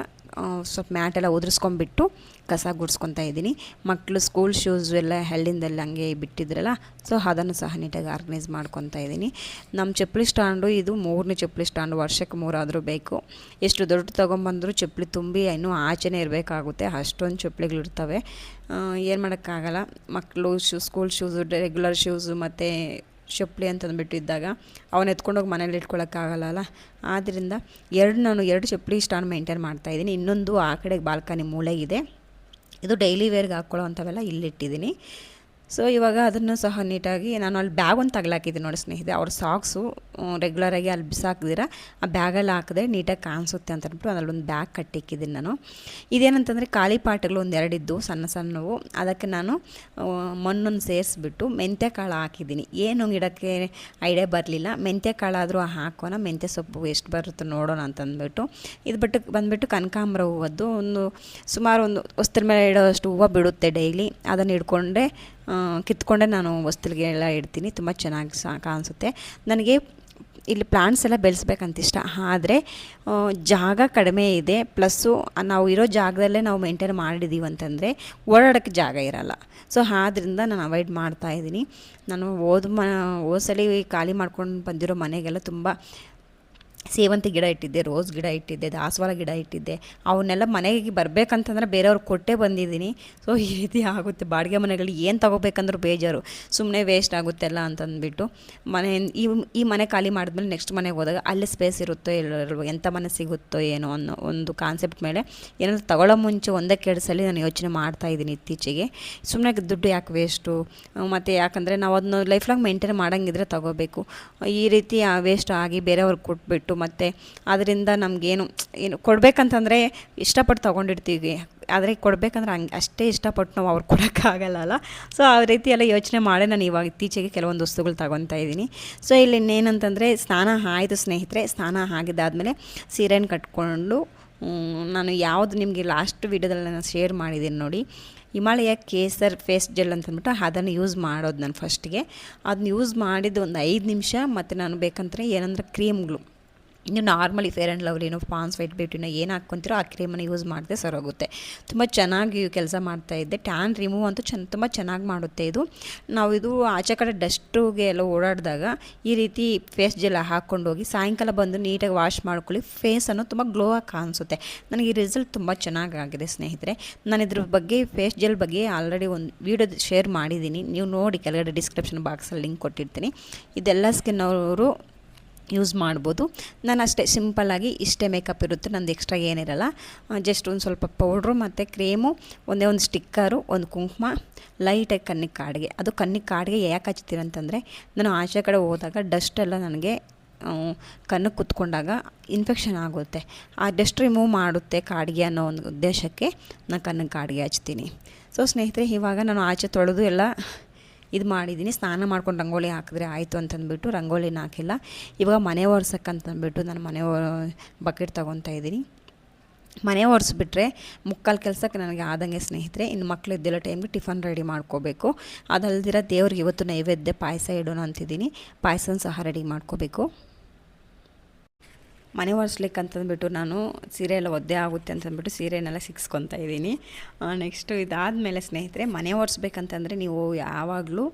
ಸ್ವಲ್ಪ ಮ್ಯಾಟೆಲ್ಲ ಉದುರಿಸ್ಕೊಂಬಿಟ್ಟು ಕಸ ಗುಡಿಸ್ಕೊತಾ ಇದ್ದೀನಿ. ಮಕ್ಕಳು ಸ್ಕೂಲ್ ಶೂಸ್ ಎಲ್ಲ ಹಳ್ಳಿಂದಲ್ಲಿ ಹಂಗೆ ಬಿಟ್ಟಿದ್ರಲ್ಲ ಸೊ ಅದನ್ನು ಸಹ ನೀಟಾಗಿ ಆರ್ಗನೈಸ್ ಮಾಡ್ಕೊತಾ ಇದ್ದೀನಿ. ನಮ್ಮ ಚಪ್ಪಲಿ ಸ್ಟ್ಯಾಂಡು ಇದು ಮೂರನೇ ಚಪ್ಪಲಿ ಸ್ಟ್ಯಾಂಡು ವರ್ಷಕ್ಕೆ ಮೂರಾದರೂ ಬೇಕು. ಎಷ್ಟು ದೊಡ್ಡ ತೊಗೊಂಬಂದರೂ ಚಪ್ಪಲಿ ತುಂಬಿ ಇನ್ನೂ ಆಚೆನೇ ಇರಬೇಕಾಗುತ್ತೆ, ಅಷ್ಟೊಂದು ಚಪ್ಪಲಿಗಳಿರ್ತವೆ ಏನು ಮಾಡೋಕ್ಕಾಗಲ್ಲ ಮಕ್ಕಳು shoe school shoes regular shoes ಮತ್ತು ಚಪ್ಪಲಿ ಅಂತಂದ್ಬಿಟ್ಟು ಇದ್ದಾಗ ಎತ್ಕೊಂಡೋಗಿ ಮನೇಲಿ ಇಟ್ಕೊಳ್ಳೋಕ್ಕಾಗಲ್ಲ ಆದ್ದರಿಂದ ಎರಡು ನಾನು ಎರಡು ಚಪ್ಪಲಿ ಸ್ಟಾನ್ ಮೇಂಟೈನ್ ಮಾಡ್ತಾಯಿದ್ದೀನಿ ಇನ್ನೊಂದು ಆ ಕಡೆ ಬಾಲ್ಕನಿ ಇದೆ. ಇದು ಡೈಲಿ ವೇರ್ಗೆ ಹಾಕ್ಕೊಳ್ಳೋ ಅಂಥವೆಲ್ಲ ಇಲ್ಲಿಟ್ಟಿದ್ದೀನಿ. ಸೊ ಇವಾಗ ಅದನ್ನು ಸಹ ನೀಟಾಗಿ ನಾನು ಅಲ್ಲಿ ಬ್ಯಾಗ್ ಒಂದು ತಗಲಾಕಿದ್ದೀನಿ ನೋಡಿ ಸ್ನೇಹಿತೆ ಅವ್ರ ಸಾಕ್ಸು ರೆಗ್ಯುಲರಾಗಿ ಅಲ್ಲಿ ಬಿಸಾಕಿದಿರ, ಆ ಬ್ಯಾಗಲ್ಲಿ ಹಾಕಿದ್ರೆ ನೀಟಾಗಿ ಕಾಣಿಸುತ್ತೆ ಅಂತ ಅಂದ್ಬಿಟ್ಟು ಅದರಲ್ಲಿ ಒಂದು ಬ್ಯಾಗ್ ಕಟ್ಟಿಕ್ಕಿದ್ದೀನಿ ನಾನು. ಇದೇನಂತಂದರೆ ಖಾಲಿ ಪಾಟ್ಗಳು ಒಂದು ಎರಡಿದ್ದು ಸಣ್ಣ ಸಣ್ಣವು. ಅದಕ್ಕೆ ನಾನು ಮಣ್ಣನ್ನು ಸೇರಿಸ್ಬಿಟ್ಟು ಮೆಂತ್ಯ ಕಾಳು ಹಾಕಿದ್ದೀನಿ. ಏನು ಗಿಡಕ್ಕೆ ಐಡಿಯಾ ಬರಲಿಲ್ಲ. ಮೆಂತ್ಯ ಕಾಳಾದರೂ ಹಾಕೋಣ, ಮೆಂತ್ಯ ಸೊಪ್ಪು ಎಷ್ಟು ಬರುತ್ತೆ ನೋಡೋಣ ಅಂತಂದ್ಬಿಟ್ಟು ಇದು ಬಿಟ್ಟು ಬಂದುಬಿಟ್ಟು ಕನಕಾಂಬರ ಹೂವದ್ದು ಒಂದು ಸುಮಾರು ಒಂದು ವಸ್ತ್ರ ಮೇಲೆ ಇಡೋಷ್ಟು ಹೂವು ಬಿಡುತ್ತೆ ಡೈಲಿ ಅದನ್ನು ಹಿಡ್ಕೊಂಡೆ ಕಿತ್ಕೊಂಡೆ ನಾನು ವಸ್ತುಲಿಗೆ ಎಲ್ಲ ಇಡ್ತೀನಿ. ತುಂಬ ಚೆನ್ನಾಗಿ ಸಹ ಕಾಣಿಸುತ್ತೆ. ನನಗೆ ಇಲ್ಲಿ ಪ್ಲಾಂಟ್ಸ್ ಎಲ್ಲ ಬೆಳೆಸ್ಬೇಕಂತ ಇಷ್ಟ ಆದರೆ ಜಾಗ ಕಡಿಮೆ ಇದೆ. ಪ್ಲಸ್ಸು, ನಾವು ಇರೋ ಜಾಗದಲ್ಲೇ ನಾವು ಮೇಂಟೈನ್ ಮಾಡಿದ್ದೀವಿ ಅಂತಂದರೆ ಓಡಾಡೋಕ್ಕೆ ಜಾಗ ಇರಲ್ಲ. ಸೊ ಆದ್ದರಿಂದ ನಾನು ಅವಾಯ್ಡ್ ಮಾಡ್ತಾ ಇದ್ದೀನಿ. ನಾನು ಓದ್ ಮ ಓದ್ಸಲಿ ಖಾಲಿ ಮಾಡ್ಕೊಂಡು ಬಂದಿರೋ ಮನೆಗೆಲ್ಲ ತುಂಬ ಸೇವಂತಿ ಗಿಡ ಇಟ್ಟಿದ್ದೆ, ರೋಸ್ ಗಿಡ ಇಟ್ಟಿದ್ದೆ, ದಾಸವಾಳ ಗಿಡ ಇಟ್ಟಿದ್ದೆ. ಅವನ್ನೆಲ್ಲ ಮನೆಗೆ ಬರಬೇಕಂತಂದ್ರೆ ಬೇರೆಯವ್ರು ಕೊಟ್ಟೇ ಬಂದಿದ್ದೀನಿ. ಸೊ ಈ ರೀತಿ ಆಗುತ್ತೆ. ಬಾಡಿಗೆ ಮನೆಗಳಲ್ಲಿ ಏನು ತೊಗೋಬೇಕಂದ್ರೂ ಬೇಜಾರು. ಸುಮ್ಮನೆ ವೇಸ್ಟ್ ಆಗುತ್ತೆಲ್ಲ ಅಂತಂದ್ಬಿಟ್ಟು ಮನೆ, ಈ ಈ ಮನೆ ಖಾಲಿ ಮಾಡಿದ್ಮೇಲೆ ನೆಕ್ಸ್ಟ್ ಮನೆಗೆ ಹೋದಾಗ ಅಲ್ಲಿ ಸ್ಪೇಸ್ ಇರುತ್ತೋ ಇಲ್ಲೋ ಎಂಥ ಮನೆ ಸಿಗುತ್ತೋ ಏನೋ ಅನ್ನೋ ಒಂದು ಕಾನ್ಸೆಪ್ಟ್ ಮೇಲೆ ಏನಾದರೂ ತಗೊಳ್ಳೋ ಮುಂಚೆ ಒಂದಕ್ಕೆ ಎರಡು ಸಲ ನಾನು ಯೋಚನೆ ಮಾಡ್ತಾ ಇದ್ದೀನಿ ಇತ್ತೀಚೆಗೆ. ಸುಮ್ಮನೆ ದುಡ್ಡು ಯಾಕೆ ವೇಸ್ಟು ಮತ್ತು ಯಾಕಂದರೆ ನಾವು ಅದನ್ನ ಲೈಫ್ ಲಾಂಗ್ ಮೇಂಟೈನ್ ಮಾಡೋಂಗಿದ್ರೆ ತಗೋಬೇಕು. ಈ ರೀತಿ ವೇಸ್ಟ್ ಆಗಿ ಬೇರೆಯವ್ರಿಗೆ ಕೊಟ್ಬಿಟ್ಟು ಮತ್ತು ಅದರಿಂದ ನಮಗೇನು, ಏನು ಕೊಡಬೇಕಂತಂದರೆ ಇಷ್ಟಪಟ್ಟು ತೊಗೊಂಡಿರ್ತೀವಿ. ಆದರೆ ಕೊಡಬೇಕಂದ್ರೆ ಹಂಗೆ ಅಷ್ಟೇ ಇಷ್ಟಪಟ್ಟು ನಾವು ಅವ್ರು ಕೊಡೋಕ್ಕಾಗಲ್ಲ ಸೊ ಆ ರೀತಿ ಎಲ್ಲ ಯೋಚನೆ ಮಾಡೇ ನಾನು ಇವಾಗ ಇತ್ತೀಚೆಗೆ ಕೆಲವೊಂದು ವಸ್ತುಗಳು ತಗೊತಾ ಇದ್ದೀನಿ. ಸೊ ಇಲ್ಲಿ ಇನ್ನೇನಂತಂದರೆ ಸ್ನಾನ ಆಯಿತು ಸ್ನೇಹಿತರೆ, ಸ್ನಾನ ಆಗಿದ್ದಾದಮೇಲೆ ಸೀರೆನ ಕಟ್ಕೊಂಡು ನಾನು ಯಾವುದು ನಿಮಗೆ ಲಾಸ್ಟ್ ವೀಡಿಯೋದಲ್ಲಿ ನಾನು ಶೇರ್ ಮಾಡಿದ್ದೀನಿ ನೋಡಿ. ಹಿಮಾಲಯ ಕೇಸರ್ ಫೇಸ್ ಜೆಲ್ ಅಂತಂದ್ಬಿಟ್ಟು ಅದನ್ನು ಯೂಸ್ ಮಾಡೋದು ನಾನು ಫಸ್ಟಿಗೆ ಅದನ್ನ ಯೂಸ್ ಮಾಡಿದ್ದು ಒಂದು ಐದು ನಿಮಿಷ, ಮತ್ತು ನಾನು ಬೇಕಂದರೆ ಏನಂದ್ರೆ ಕ್ರೀಮ್ಗಳು. ನೀವು ನಾರ್ಮಲಿ ಫೇರ್ ಆ್ಯಂಡ್ ಲವ್ಲಿನೋ ಪಾನ್ಸ್, ವೈಟ್ ಬ್ಯೂಟಿನೋ ಏನು ಹಾಕ್ಕೊಂತೀರೋ ಆ ಕ್ರೀಮನ್ನು ಯೂಸ್ ಮಾಡಿದೆ ಸರೋಗುತ್ತೆ. ತುಂಬ ಚೆನ್ನಾಗಿ ಕೆಲಸ ಮಾಡ್ತಾಯಿದ್ದೆ ಟ್ಯಾನ್ ರಿಮೂವ್ ಅಂತೂ ಚೆನ್ನ ತುಂಬ ಚೆನ್ನಾಗಿ ಮಾಡುತ್ತೆ ಇದು. ನಾವು ಇದು ಆಚೆ ಕಡೆ ಡಸ್ಟುಗೆ ಎಲ್ಲ ಓಡಾಡಿದಾಗ ಈ ರೀತಿ ಫೇಸ್ ಜೆಲ್ ಹಾಕ್ಕೊಂಡು ಹೋಗಿ ಸಾಯಂಕಾಲ ಬಂದು ನೀಟಾಗಿ ವಾಶ್ ಮಾಡ್ಕೊಳ್ಳಿ ಫೇಸನ್ನು ತುಂಬ ಗ್ಲೋ ಆಗಿ ಕಾಣಿಸುತ್ತೆ. ನನಗೆ ಈ ರಿಸಲ್ಟ್ ತುಂಬ ಚೆನ್ನಾಗಾಗಿದೆ ಸ್ನೇಹಿತರೆ. ನಾನು ಇದ್ರ ಬಗ್ಗೆ, ಫೇಸ್ ಜೆಲ್ ಬಗ್ಗೆ ಆಲ್ರೆಡಿ ಒಂದು ವೀಡಿಯೋ ಶೇರ್ ಮಾಡಿದ್ದೀನಿ. ನೀವು ನೋಡಿ ಕೆಳಗಡೆ ಡಿಸ್ಕ್ರಿಪ್ಷನ್ ಬಾಕ್ಸಲ್ಲಿ ಲಿಂಕ್ ಕೊಟ್ಟಿರ್ತೀನಿ. ಇದೆಲ್ಲ ಸ್ಕಿನ್ ಅವರು ಯೂಸ್ ಮಾಡ್ಬೋದು. ನಾನು ಅಷ್ಟೇ ಸಿಂಪಲ್ಲಾಗಿ ಇಷ್ಟೇ ಮೇಕಪ್ ಇರುತ್ತೆ, ನಂದು ಎಕ್ಸ್ಟ್ರಾ ಏನಿರಲ್ಲ. ಜಸ್ಟ್ ಒಂದು ಸ್ವಲ್ಪ ಪೌಡ್ರು ಮತ್ತು ಕ್ರೀಮು ಒಂದೇ ಒಂದು ಸ್ಟಿಕ್ಕರು ಒಂದು ಕುಂಕುಮ ಲೈಟಾಗಿ ಕಣ್ಣಿಗೆ ಕಾಡಿಗೆ. ಅದು ಕಣ್ಣಿಗೆ ಕಾಡಿಗೆ ಯಾಕೆ ಹಚ್ತೀರಂತಂದರೆ ನಾನು ಆಚೆ ಕಡೆ ಹೋದಾಗ ಡಸ್ಟ್ ಎಲ್ಲ ನನಗೆ ಕಣ್ಣಿಗೆ ಕುತ್ಕೊಂಡಾಗ ಇನ್ಫೆಕ್ಷನ್ ಆಗುತ್ತೆ. ಆ ಡಸ್ಟ್ ರಿಮೂವ್ ಮಾಡುತ್ತೆ ಕಾಡಿಗೆ ಅನ್ನೋ ಒಂದು ಉದ್ದೇಶಕ್ಕೆ ನಾನು ಕಣ್ಣಿಗೆ ಕಾಡಿಗೆ ಹಚ್ತೀನಿ. ಸೊ ಸ್ನೇಹಿತರೆ, ಇವಾಗ ನಾನು ಆಚೆ ತೊಳೆದು ಎಲ್ಲ ಇದು ಮಾಡಿದ್ದೀನಿ ಸ್ನಾನ ಮಾಡ್ಕೊಂಡು ರಂಗೋಲಿ ಹಾಕಿದ್ರೆ ಆಯಿತು ಅಂತಂದ್ಬಿಟ್ಟು ರಂಗೋಲಿನ ಹಾಕಿಲ್ಲ. ಇವಾಗ ಮನೆ ಒರೆಸಕ್ಕಂತಂದ್ಬಿಟ್ಟು ನಾನು ಮನೆ ಬಕೆಟ್ ತೊಗೊತಾ ಇದ್ದೀನಿ. ಮನೆ ಒರೆಸ್ಬಿಟ್ರೆ ಮುಕ್ಕಾಲು ಕೆಲಸಕ್ಕೆ ನನಗೆ ಆದಂಗೆ ಸ್ನೇಹಿತರೆ ಇನ್ನು ಮಕ್ಕಳು ಇದ್ದಿಲ್ಲ ಟೈಮ್ಗೆ ಟಿಫನ್ ರೆಡಿ ಮಾಡ್ಕೋಬೇಕು. ಅದಲ್ದಿರ ದೇವ್ರಿಗೆ ಇವತ್ತು ನೈವೇದ್ಯ ಪಾಯಸ ಇಡೋಣ ಅಂತಿದ್ದೀನಿ. ಪಾಯಸನ ಸಹ ರೆಡಿ ಮಾಡ್ಕೋಬೇಕು. ಮನೆ ಒರೆಸ್ಲಿಕ್ಕೆ ಅಂತಂದ್ಬಿಟ್ಟು ನಾನು ಸೀರೆ ಎಲ್ಲ ಒದ್ದೆ ಆಗುತ್ತೆ ಅಂತಂದ್ಬಿಟ್ಟು ಸೀರೆನೆಲ್ಲ ಸಿಕ್ಸ್ಕೊತಾ ಇದ್ದೀನಿ. ನೆಕ್ಸ್ಟು ಇದಾದಮೇಲೆ ಸ್ನೇಹಿತರೆ, ಮನೆ ಒರೆಸ್ಬೇಕಂತಂದರೆ ನೀವು ಯಾವಾಗಲೂ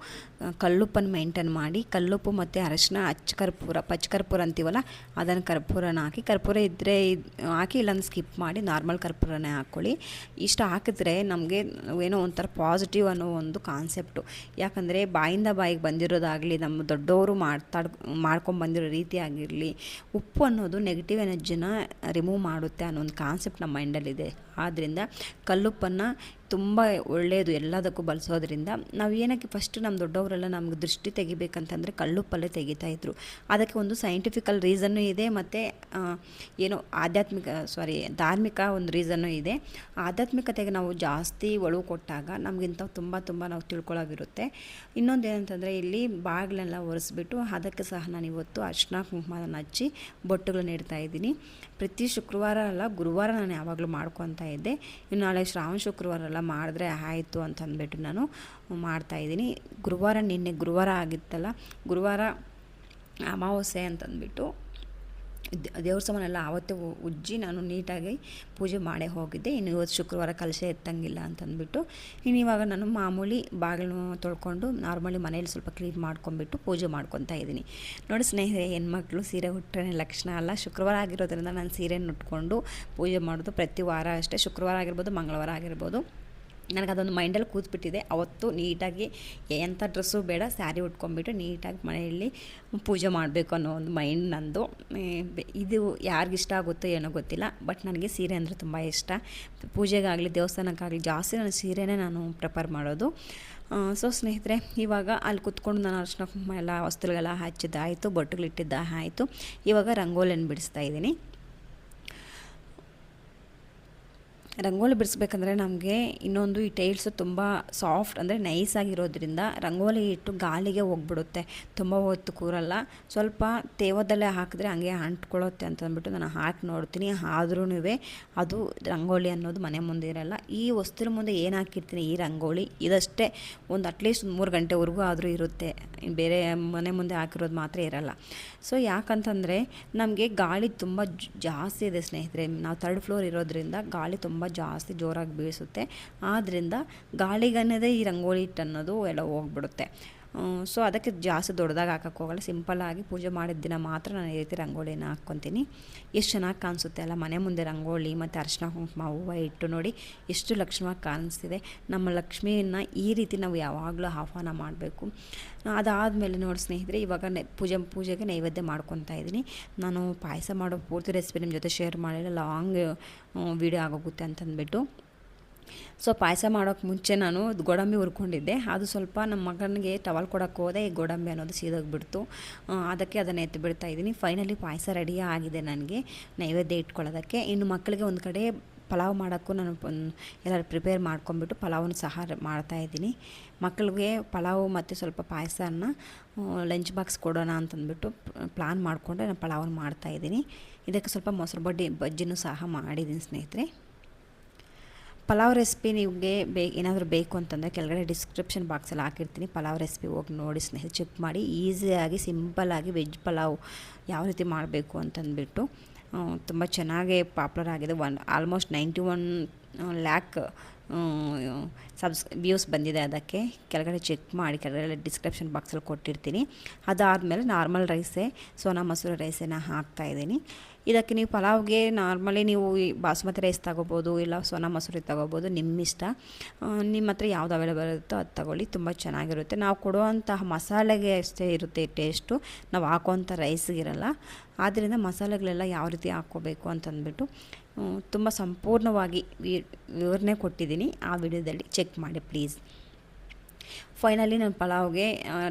ಕಲ್ಲುಪ್ಪನ್ನು ಮೈಂಟೈನ್ ಮಾಡಿ, ಕಲ್ಲುಪ್ಪು ಮತ್ತು ಅರಶಿನ ಅಚ್ಚ ಕರ್ಪೂರ ಪಚ್ಚ ಕರ್ಪೂರ ಅಂತೀವಲ್ಲ, ಅದನ್ನು ಕರ್ಪೂರನ ಹಾಕಿ, ಕರ್ಪೂರ ಇದ್ದರೆ ಹಾಕಿ ಇಲ್ಲಾಂದ್ರೆ ಸ್ಕಿಪ್ ಮಾಡಿ ನಾರ್ಮಲ್ ಕರ್ಪೂರನೇ ಹಾಕ್ಕೊಳ್ಳಿ. ಇಷ್ಟು ಹಾಕಿದ್ರೆ ನಮಗೆ ಏನೋ ಒಂಥರ ಪಾಸಿಟಿವ್ ಅನ್ನೋ ಒಂದು ಕಾನ್ಸೆಪ್ಟು ಯಾಕಂದರೆ ಬಾಯಿಂದ ಬಾಯಿಗೆ ಬಂದಿರೋದಾಗಲಿ, ನಮ್ಮ ದೊಡ್ಡವರು ಮಾಡ್ತಾಡ್, ಮಾಡ್ಕೊಂಡು ಬಂದಿರೋ ರೀತಿ ಆಗಿರಲಿ, ಉಪ್ಪು ಅನ್ನೋದು ನೆಗೆಟಿವ್ ಎನರ್ಜಿನ ರಿಮೂವ್ ಮಾಡುತ್ತೆ ಅನ್ನೋ ಒಂದು ಕಾನ್ಸೆಪ್ಟ್ ನಮ್ಮ ಮೈಂಡಲ್ಲಿದೆ ಆದ್ದರಿಂದ ಕಲ್ಲುಪ್ಪನ್ನು ತುಂಬ ಒಳ್ಳೆಯದು ಎಲ್ಲದಕ್ಕೂ ಬಳಸೋದ್ರಿಂದ. ನಾವು ಏನಕ್ಕೆ ಫಸ್ಟ್ ನಮ್ಮ ದೊಡ್ಡವರೆಲ್ಲ ನಮ್ಗೆ ದೃಷ್ಟಿ ತೆಗಿಬೇಕಂತಂದರೆ ಕಳ್ಳು ತೆಗಿತಾ ಇದ್ರು. ಅದಕ್ಕೆ ಒಂದು ಸೈಂಟಿಫಿಕಲ್ ರೀಸನ್ನು ಇದೆ ಮತ್ತು ಏನು ಆಧ್ಯಾತ್ಮಿಕ ಸಾರಿ ಧಾರ್ಮಿಕ ಒಂದು ರೀಸನ್ನು ಇದೆ. ಆಧ್ಯಾತ್ಮಿಕತೆಗೆ ನಾವು ಜಾಸ್ತಿ ಒಳವು ಕೊಟ್ಟಾಗ ನಮಗಿಂತ ತುಂಬ ತುಂಬ ನಾವು ತಿಳ್ಕೊಳ್ಳೋಗಿರುತ್ತೆ ಇನ್ನೊಂದು ಏನಂತಂದರೆ ಇಲ್ಲಿ ಬಾಗಿಲೆಲ್ಲ ಒರೆಸ್ಬಿಟ್ಟು ಅದಕ್ಕೆ ಸಹ ನಾನು ಇವತ್ತು ಅರ್ಶನ ಕುಂಕುಮನ ಹಚ್ಚಿ ಬೊಟ್ಟುಗಳನ್ನ ಇಡ್ತಾ ಇದ್ದೀನಿ. ಪ್ರತಿ ಶುಕ್ರವಾರ ಅಲ್ಲ, ಗುರುವಾರ ನಾನು ಯಾವಾಗಲೂ ಮಾಡ್ಕೊತಾ ಇದ್ದೆ. ಇನ್ನು ನಾಳೆ ಶ್ರಾವಣ ಶುಕ್ರವಾರ ಎಲ್ಲ ಮಾಡಿದ್ರೆ ಆಯಿತು ಅಂತ ಅಂದ್ಬಿಟ್ಟು ನಾನು ಮಾಡ್ತಾಯಿದ್ದೀನಿ ಗುರುವಾರ ನಿನ್ನೆ ಗುರುವಾರ ಆಗಿತ್ತಲ್ಲ, ಗುರುವಾರ ಅಮಾವಾಸ್ಯೆ ಅಂತಂದ್ಬಿಟ್ಟು ದೇವ್ರ ಸಮಾನೆಲ್ಲ ಆವತ್ತೇ ಉಜ್ಜಿ ನಾನು ನೀಟಾಗಿ ಪೂಜೆ ಮಾಡೇ ಹೋಗಿದ್ದೆ. ಇನ್ನು ಇವತ್ತು ಶುಕ್ರವಾರ ಕಲಶ ಎತ್ತಂಗಿಲ್ಲ ಅಂತಂದ್ಬಿಟ್ಟು. ಇನ್ನು ಇವಾಗ ನಾನು ಮಾಮೂಲಿ ಬಾಗಿಲು ತೊಳ್ಕೊಂಡು ನಾರ್ಮಲಿ ಮನೇಲಿ ಸ್ವಲ್ಪ ಕ್ಲೀನ್ ಮಾಡ್ಕೊಂಬಿಟ್ಟು ಪೂಜೆ ಮಾಡ್ಕೊತಾ ಇದ್ದೀನಿ. ನೋಡಿ ಸ್ನೇಹಿತರೆ, ಹೆಣ್ಮಕ್ಳು ಸೀರೆ ಹುಟ್ಟನೇ ಲಕ್ಷಣ ಅಲ್ಲ. ಶುಕ್ರವಾರ ಆಗಿರೋದ್ರಿಂದ ನಾನು ಸೀರೆ ಉಟ್ಕೊಂಡು ಪೂಜೆ ಮಾಡೋದು ಪ್ರತಿ ವಾರ ಅಷ್ಟೇ. ಶುಕ್ರವಾರ ಆಗಿರ್ಬೋದು, ಮಂಗಳವಾರ ಆಗಿರ್ಬೋದು. ನನಗೆ ಅದೊಂದು ಮೈಂಡಲ್ಲಿ ಕೂತ್ಬಿಟ್ಟಿದೆ. ಅವತ್ತು ನೀಟಾಗಿ ಎಂಥ ಡ್ರೆಸ್ಸು ಬೇಡ, ಸ್ಯಾರಿ ಉಟ್ಕೊಂಡ್ಬಿಟ್ಟು ನೀಟಾಗಿ ಮನೆಯಲ್ಲಿ ಪೂಜೆ ಮಾಡಬೇಕು ಅನ್ನೋ ಒಂದು ಮೈಂಡ್ ನಂದು. ಇದು ಯಾರಿಗಿಷ್ಟ ಆಗುತ್ತೋ ಏನೋ ಗೊತ್ತಿಲ್ಲ, ಬಟ್ ನನಗೆ ಸೀರೆ ಅಂದರೆ ತುಂಬ ಇಷ್ಟ. ಪೂಜೆಗಾಗಲಿ, ದೇವಸ್ಥಾನಕ್ಕಾಗಲಿ ಜಾಸ್ತಿ ನಾನು ಸೀರೆನೇ ನಾನು ಪ್ರಿಫರ್ ಮಾಡೋದು. ಸೊ ಸ್ನೇಹಿತರೆ, ಇವಾಗ ಅಲ್ಲಿ ಕುತ್ಕೊಂಡು ನಾನು ಅರ್ಶಿನ ಎಲ್ಲ ವಸ್ತುಗಳೆಲ್ಲ ಹಚ್ಚಿದ್ದಾಯಿತು ಬೊಟ್ಟುಗಳಿಟ್ಟಿದ್ದ ಆಯಿತು ಇವಾಗ ರಂಗೋಲಿಯನ್ನು ಬಿಡಿಸ್ತಾ ಇದ್ದೀನಿ. ರಂಗೋಲಿ ಬಿಡಿಸ್ಬೇಕಂದ್ರೆ ನಮಗೆ ಇನ್ನೊಂದು ಈ ಟೈಲ್ಸು ತುಂಬ ಸಾಫ್ಟ್ ಅಂದರೆ ನೈಸ್ ಆಗಿರೋದ್ರಿಂದ ರಂಗೋಲಿ ಇಟ್ಟು ಗಾಳಿಗೆ ಹೋಗ್ಬಿಡುತ್ತೆ. ತುಂಬ ಹೊತ್ತು ಕೂರಲ್ಲ. ಸ್ವಲ್ಪ ತೇವದಲ್ಲೇ ಹಾಕಿದ್ರೆ ಹಂಗೆ ಅಂಟ್ಕೊಳ್ಳುತ್ತೆ ಅಂತ ಅಂದ್ಬಿಟ್ಟು ನಾನು ಹಾಕಿ ನೋಡ್ತೀನಿ. ಆದ್ರೂ ಅದು ರಂಗೋಲಿ ಅನ್ನೋದು ಮನೆ ಮುಂದೆ ಇರಲ್ಲ. ಈ ವಸ್ತುವಿನ ಮುಂದೆ ಏನು ಹಾಕಿರ್ತೀನಿ? ಈ ರಂಗೋಲಿ. ಇದಷ್ಟೇ. ಒಂದು ಅಟ್ಲೀಸ್ಟ್ ಮೂರು ಗಂಟೆವರೆಗೂ ಆದರೂ ಇರುತ್ತೆ. ಬೇರೆ ಮನೆ ಮುಂದೆ ಹಾಕಿರೋದು ಮಾತ್ರ ಇರಲ್ಲ. ಸೊ ಯಾಕಂತಂದರೆ ನಮಗೆ ಗಾಳಿ ತುಂಬ ಜಾಸ್ತಿ ಇದೆ ಸ್ನೇಹಿತರೆ. ನಾವು ತರ್ಡ್ ಫ್ಲೋರ್ ಇರೋದ್ರಿಂದ ಗಾಳಿ ತುಂಬ ಜಾಸ್ತಿ ಜೋರಾಗಿ ಬೀಳಿಸುತ್ತೆ ಆದ್ದರಿಂದ ಗಾಳಿಗನ್ನದೇ ಈ ರಂಗೋಲಿ ಹಿಟ್ಟು ಅನ್ನೋದು ಎಲ್ಲ ಹೋಗ್ಬಿಡುತ್ತೆ. ಸೊ ಅದಕ್ಕೆ ಜಾಸ್ತಿ ದೊಡ್ಡದಾಗಿ ಹಾಕಕ್ಕೆ ಹೋಗಲ್ಲ. ಸಿಂಪಲ್ಲಾಗಿ ಪೂಜೆ ಮಾಡಿದ ದಿನ ಮಾತ್ರ ನಾನು ಈ ರೀತಿ ರಂಗೋಲಿನ ಹಾಕ್ಕೊತೀನಿ. ಎಷ್ಟು ಚೆನ್ನಾಗಿ ಕಾಣಿಸುತ್ತೆ ಅಲ್ಲ, ಮನೆ ಮುಂದೆ ರಂಗೋಲಿ ಮತ್ತು ಅರಿಶಿನ ಕುಂಕುಮ, ಹೂವು ಇಟ್ಟು ನೋಡಿ ಎಷ್ಟು ಲಕ್ಷ್ಮವಾಗಿ ಕಾಣಿಸ್ತಿದೆ. ನಮ್ಮ ಲಕ್ಷ್ಮಿಯನ್ನು ಈ ರೀತಿ ನಾವು ಯಾವಾಗಲೂ ಆಹ್ವಾನ ಮಾಡಬೇಕು. ಅದಾದಮೇಲೆ ನೋಡಿ ಸ್ನೇಹಿತರೆ, ಇವಾಗ ನೆ, ಪೂಜೆ, ಪೂಜೆಗೆ ನೈವೇದ್ಯ ಮಾಡ್ಕೊತಾ ಇದ್ದೀನಿ. ನಾನು ಪಾಯಸ ಮಾಡೋ ಪೂರ್ತಿ ರೆಸಿಪಿ ನಿಮ್ಮ ಜೊತೆ ಶೇರ್ ಮಾಡಿಲ್ಲ ಲಾಂಗ್ ವೀಡಿಯೋ ಆಗೋಗುತ್ತೆ ಅಂತಂದ್ಬಿಟ್ಟು. ಸೊ ಪಾಯಸ ಮಾಡೋಕ್ಕೆ ಮುಂಚೆ ನಾನು ಗೋಡಂಬಿ ಹುರ್ಕೊಂಡಿದ್ದೆ. ಅದು ಸ್ವಲ್ಪ ನಮ್ಮ ಮಗನಿಗೆ ಟವಲ್ ಕೊಡೋಕ್ಕೆ ಹೋದೆ, ಈ ಗೋಡಂಬಿ ಅನ್ನೋದು ಸೀದೋಗ್ಬಿಡ್ತು. ಅದಕ್ಕೆ ಅದನ್ನು ಎತ್ತಿ ಬಿಡ್ತಾ ಇದ್ದೀನಿ. ಫೈನಲಿ ಪಾಯಸ ರೆಡಿ ಆಗಿದೆ ನನಗೆ, ನೈವೇದ್ಯ ಇಟ್ಕೊಳ್ಳೋದಕ್ಕೆ. ಇನ್ನು ಮಕ್ಕಳಿಗೆ ಒಂದು ಕಡೆ ಪಲಾವ್ ಮಾಡೋಕ್ಕೂ ನಾನು ಎಲ್ಲರೂ ಪ್ರಿಪೇರ್ ಮಾಡ್ಕೊಂಬಿಟ್ಟು ಪಲಾವನ್ನು ಸಹ ಮಾಡ್ತಾ ಇದ್ದೀನಿ. ಮಕ್ಕಳಿಗೆ ಪಲಾವು ಮತ್ತು ಸ್ವಲ್ಪ ಪಾಯಸನ ಲಂಚ್ ಬಾಕ್ಸ್ ಕೊಡೋಣ ಅಂತಂದ್ಬಿಟ್ಟು ಪ್ಲಾನ್ ಮಾಡಿಕೊಂಡೆ ನಾನು ಪಲಾವನ್ನು ಮಾಡ್ತಾಯಿದ್ದೀನಿ ಇದಕ್ಕೆ ಸ್ವಲ್ಪ ಮೊಸರು ಬಡ್ಡಿ, ಬಜ್ಜಿನೂ ಸಹ ಮಾಡಿದ್ದೀನಿ ಸ್ನೇಹಿತರೆ. ಪಲಾವ್ ರೆಸಿಪಿ ನಿಮಗೆ ಬೇ, ಏನಾದರೂ ಬೇಕು ಅಂತಂದರೆ ಕೆಳಗಡೆ ಡಿಸ್ಕ್ರಿಪ್ಷನ್ ಬಾಕ್ಸಲ್ಲಿ ಹಾಕಿರ್ತೀನಿ. ಪಲಾವ್ ರೆಸಿಪಿ ಹೋಗಿ ನೋಡಿ ಸ್ನೇಹಿತರೆ ಚೆಕ್ ಮಾಡಿ. ಈಸಿಯಾಗಿ ಸಿಂಪಲಾಗಿ ವೆಜ್ ಪಲಾವ್ ಯಾವ ರೀತಿ ಮಾಡಬೇಕು ಅಂತಂದ್ಬಿಟ್ಟು ತುಂಬ ಚೆನ್ನಾಗೇ ಪಾಪ್ಯುಲರ್ ಆಗಿದೆ. One almost ninety one lakh subs views ಬಂದಿದೆ ಅದಕ್ಕೆ. ಕೆಳಗಡೆ ಚೆಕ್ ಮಾಡಿ, ಕೆಳಗಡೆ ಡಿಸ್ಕ್ರಿಪ್ಷನ್ ಬಾಕ್ಸಲ್ಲಿ ಕೊಟ್ಟಿರ್ತೀನಿ. ಅದಾದಮೇಲೆ ನಾರ್ಮಲ್ ರೈಸೇ ಸೋನಾ ಮಸೂರಿ ರೈಸನ್ನು ಹಾಕ್ತಾಯಿದ್ದೀನಿ ಇದಕ್ಕೆ ನೀವು ಪಲಾವ್ಗೆ ನಾರ್ಮಲಿ ನೀವು ಬಾಸುಮತಿ ರೈಸ್ ತಗೋಬೋದು, ಇಲ್ಲ ಸೋನಾ ಮಸೂರಿ ತಗೋಬೋದು ನಿಮ್ಮ ಇಷ್ಟ ನಿಮ್ಮ ಹತ್ರ ಯಾವ್ದು ಅವೈಲೇಬಲ್ ಇರುತ್ತೋ ಅದು ತಗೊಳ್ಳಿ, ತುಂಬ ಚೆನ್ನಾಗಿರುತ್ತೆ. ನಾವು ಕೊಡುವಂತಹ ಮಸಾಲೆಗೆ ಅಷ್ಟೇ ಇರುತ್ತೆ ಟೇಸ್ಟು ನಾವು ಹಾಕೋವಂಥ ರೈಸ್ಗಿರಲ್ಲ ಆದ್ದರಿಂದ ಮಸಾಲೆಗಳೆಲ್ಲ ಯಾವ ರೀತಿ ಹಾಕ್ಕೋಬೇಕು ಅಂತಂದ್ಬಿಟ್ಟು ತುಂಬ ಸಂಪೂರ್ಣವಾಗಿ ವಿವರಣೆ ಕೊಟ್ಟಿದ್ದೀನಿ. ಆ ವಿಡಿಯೋದಲ್ಲಿ ಚೆಕ್ ಮಾಡಿ ಪ್ಲೀಸ್ ಫೈನಲಿ ನಾನು ಪಲಾವ್ಗೆ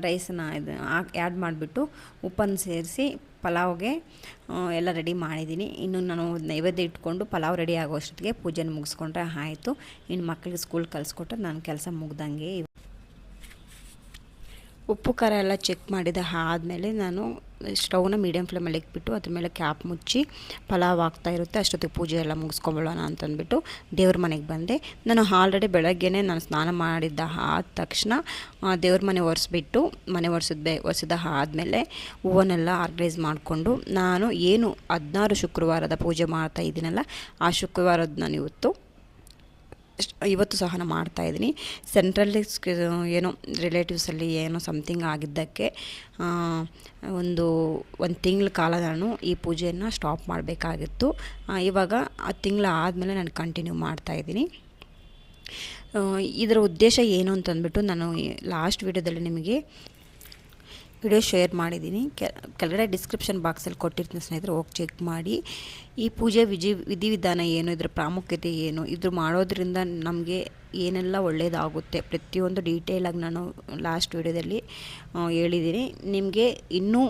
ರೈಸನ್ನ ಇದು ಆ್ಯಡ್ ಮಾಡಿಬಿಟ್ಟು ಉಪ್ಪನ್ನು ಸೇರಿಸಿ ಪಲಾವ್ಗೆ ಎಲ್ಲ ರೆಡಿ ಮಾಡಿದ್ದೀನಿ. ಇನ್ನು ನಾನು ನೈವೇದ್ಯ ಇಟ್ಕೊಂಡು ಪಲಾವ್ ರೆಡಿ ಆಗೋ ಅಷ್ಟೊತ್ತಿಗೆ ಪೂಜೆನ ಮುಗಿಸ್ಕೊಂಡ್ರೆ ಆಯಿತು. ಇನ್ನು ಮಕ್ಕಳಿಗೆ ಸ್ಕೂಲ್ ಕಲಿಸ್ಕೊಟ್ರೆ ನಾನು ಕೆಲಸ ಮುಗ್ದಂಗೆ ಉಪ್ಪು ಖಾರ ಎಲ್ಲ ಚೆಕ್ ಮಾಡಿದ ಆದಮೇಲೆ ನಾನು ಸ್ಟವ್ನ ಮೀಡಿಯಮ್ ಫ್ಲೇಮಲ್ಲಿ ಇಕ್ಬಿಟ್ಟು ಅದ್ರ ಮೇಲೆ ಕ್ಯಾಪ್ ಮುಚ್ಚಿ ಪಲಾವ್ ಆಗ್ತಾ ಇರುತ್ತೆ, ಅಷ್ಟೊತ್ತಿಗೆ ಪೂಜೆ ಎಲ್ಲ ಮುಗಿಸ್ಕೊಂಬಿಡೋಣ ಅಂತಂದ್ಬಿಟ್ಟು ದೇವ್ರ ಮನೆಗೆ ಬಂದೆ. ನಾನು ಆಲ್ರೆಡಿ ಬೆಳಗ್ಗೆನೇ ನಾನು ಸ್ನಾನ ಮಾಡಿದ್ದ ಆದ ತಕ್ಷಣ ದೇವ್ರ ಮನೆ ಒರೆಸ್ಬಿಟ್ಟು, ಮನೆ ಒರೆಸಿದ್ದೆ, ಒರೆಸಿದ ಆದಮೇಲೆ ಹೂವನ್ನೆಲ್ಲ ಆರ್ಗನೈಸ್ ಮಾಡಿಕೊಂಡು ನಾನು ಏನು ಹದಿನಾರು ಶುಕ್ರವಾರದ ಪೂಜೆ ಮಾಡ್ತಾ ಇದ್ದೀನಲ್ಲ, ಆ ಶುಕ್ರವಾರದ ನಾನು ಇವತ್ತು ಇವತ್ತು ಸಹ ನಾನು ಮಾಡ್ತಾಯಿದ್ದೀನಿ ಸೆಂಟ್ರಲ್ಲಿ ಏನೋ ರಿಲೇಟಿವ್ಸಲ್ಲಿ ಏನೋ ಸಮಥಿಂಗ್ ಆಗಿದ್ದಕ್ಕೆ ಒಂದು ಒಂದು ತಿಂಗಳ ಕಾಲ ನಾನು ಈ ಪೂಜೆಯನ್ನು ಸ್ಟಾಪ್ ಮಾಡಬೇಕಾಗಿತ್ತು. ಇವಾಗ ಆ ತಿಂಗಳ ಆದಮೇಲೆ ನಾನು ಕಂಟಿನ್ಯೂ ಮಾಡ್ತಾಯಿದ್ದೀನಿ ಇದರ ಉದ್ದೇಶ ಏನು ಅಂತಂದ್ಬಿಟ್ಟು ನಾನು ಲಾಸ್ಟ್ ವಿಡಿಯೋದಲ್ಲಿ ನಿಮಗೆ ವಿಡಿಯೋ ಶೇರ್ ಮಾಡಿದ್ದೀನಿ. ಕೆಳಗಡೆ ಡಿಸ್ಕ್ರಿಪ್ಷನ್ ಬಾಕ್ಸಲ್ಲಿ ಕೊಟ್ಟಿರ್ತೀನಿ ಸ್ನೇಹಿತರೆ, ಹೋಗಿ ಚೆಕ್ ಮಾಡಿ. ಈ ಪೂಜೆ ವಿಜಿ, ವಿಧಿವಿಧಾನ ಏನು, ಇದರ ಪ್ರಾಮುಖ್ಯತೆ ಏನು, ಇದ್ರ ಮಾಡೋದ್ರಿಂದ ನಮಗೆ ಏನೆಲ್ಲ ಒಳ್ಳೆಯದಾಗುತ್ತೆ ಪ್ರತಿಯೊಂದು ಡೀಟೇಲಾಗಿ ನಾನು ಲಾಸ್ಟ್ ವಿಡಿಯೋದಲ್ಲಿ ಹೇಳಿದ್ದೀನಿ. ನಿಮಗೆ ಇನ್ನೂ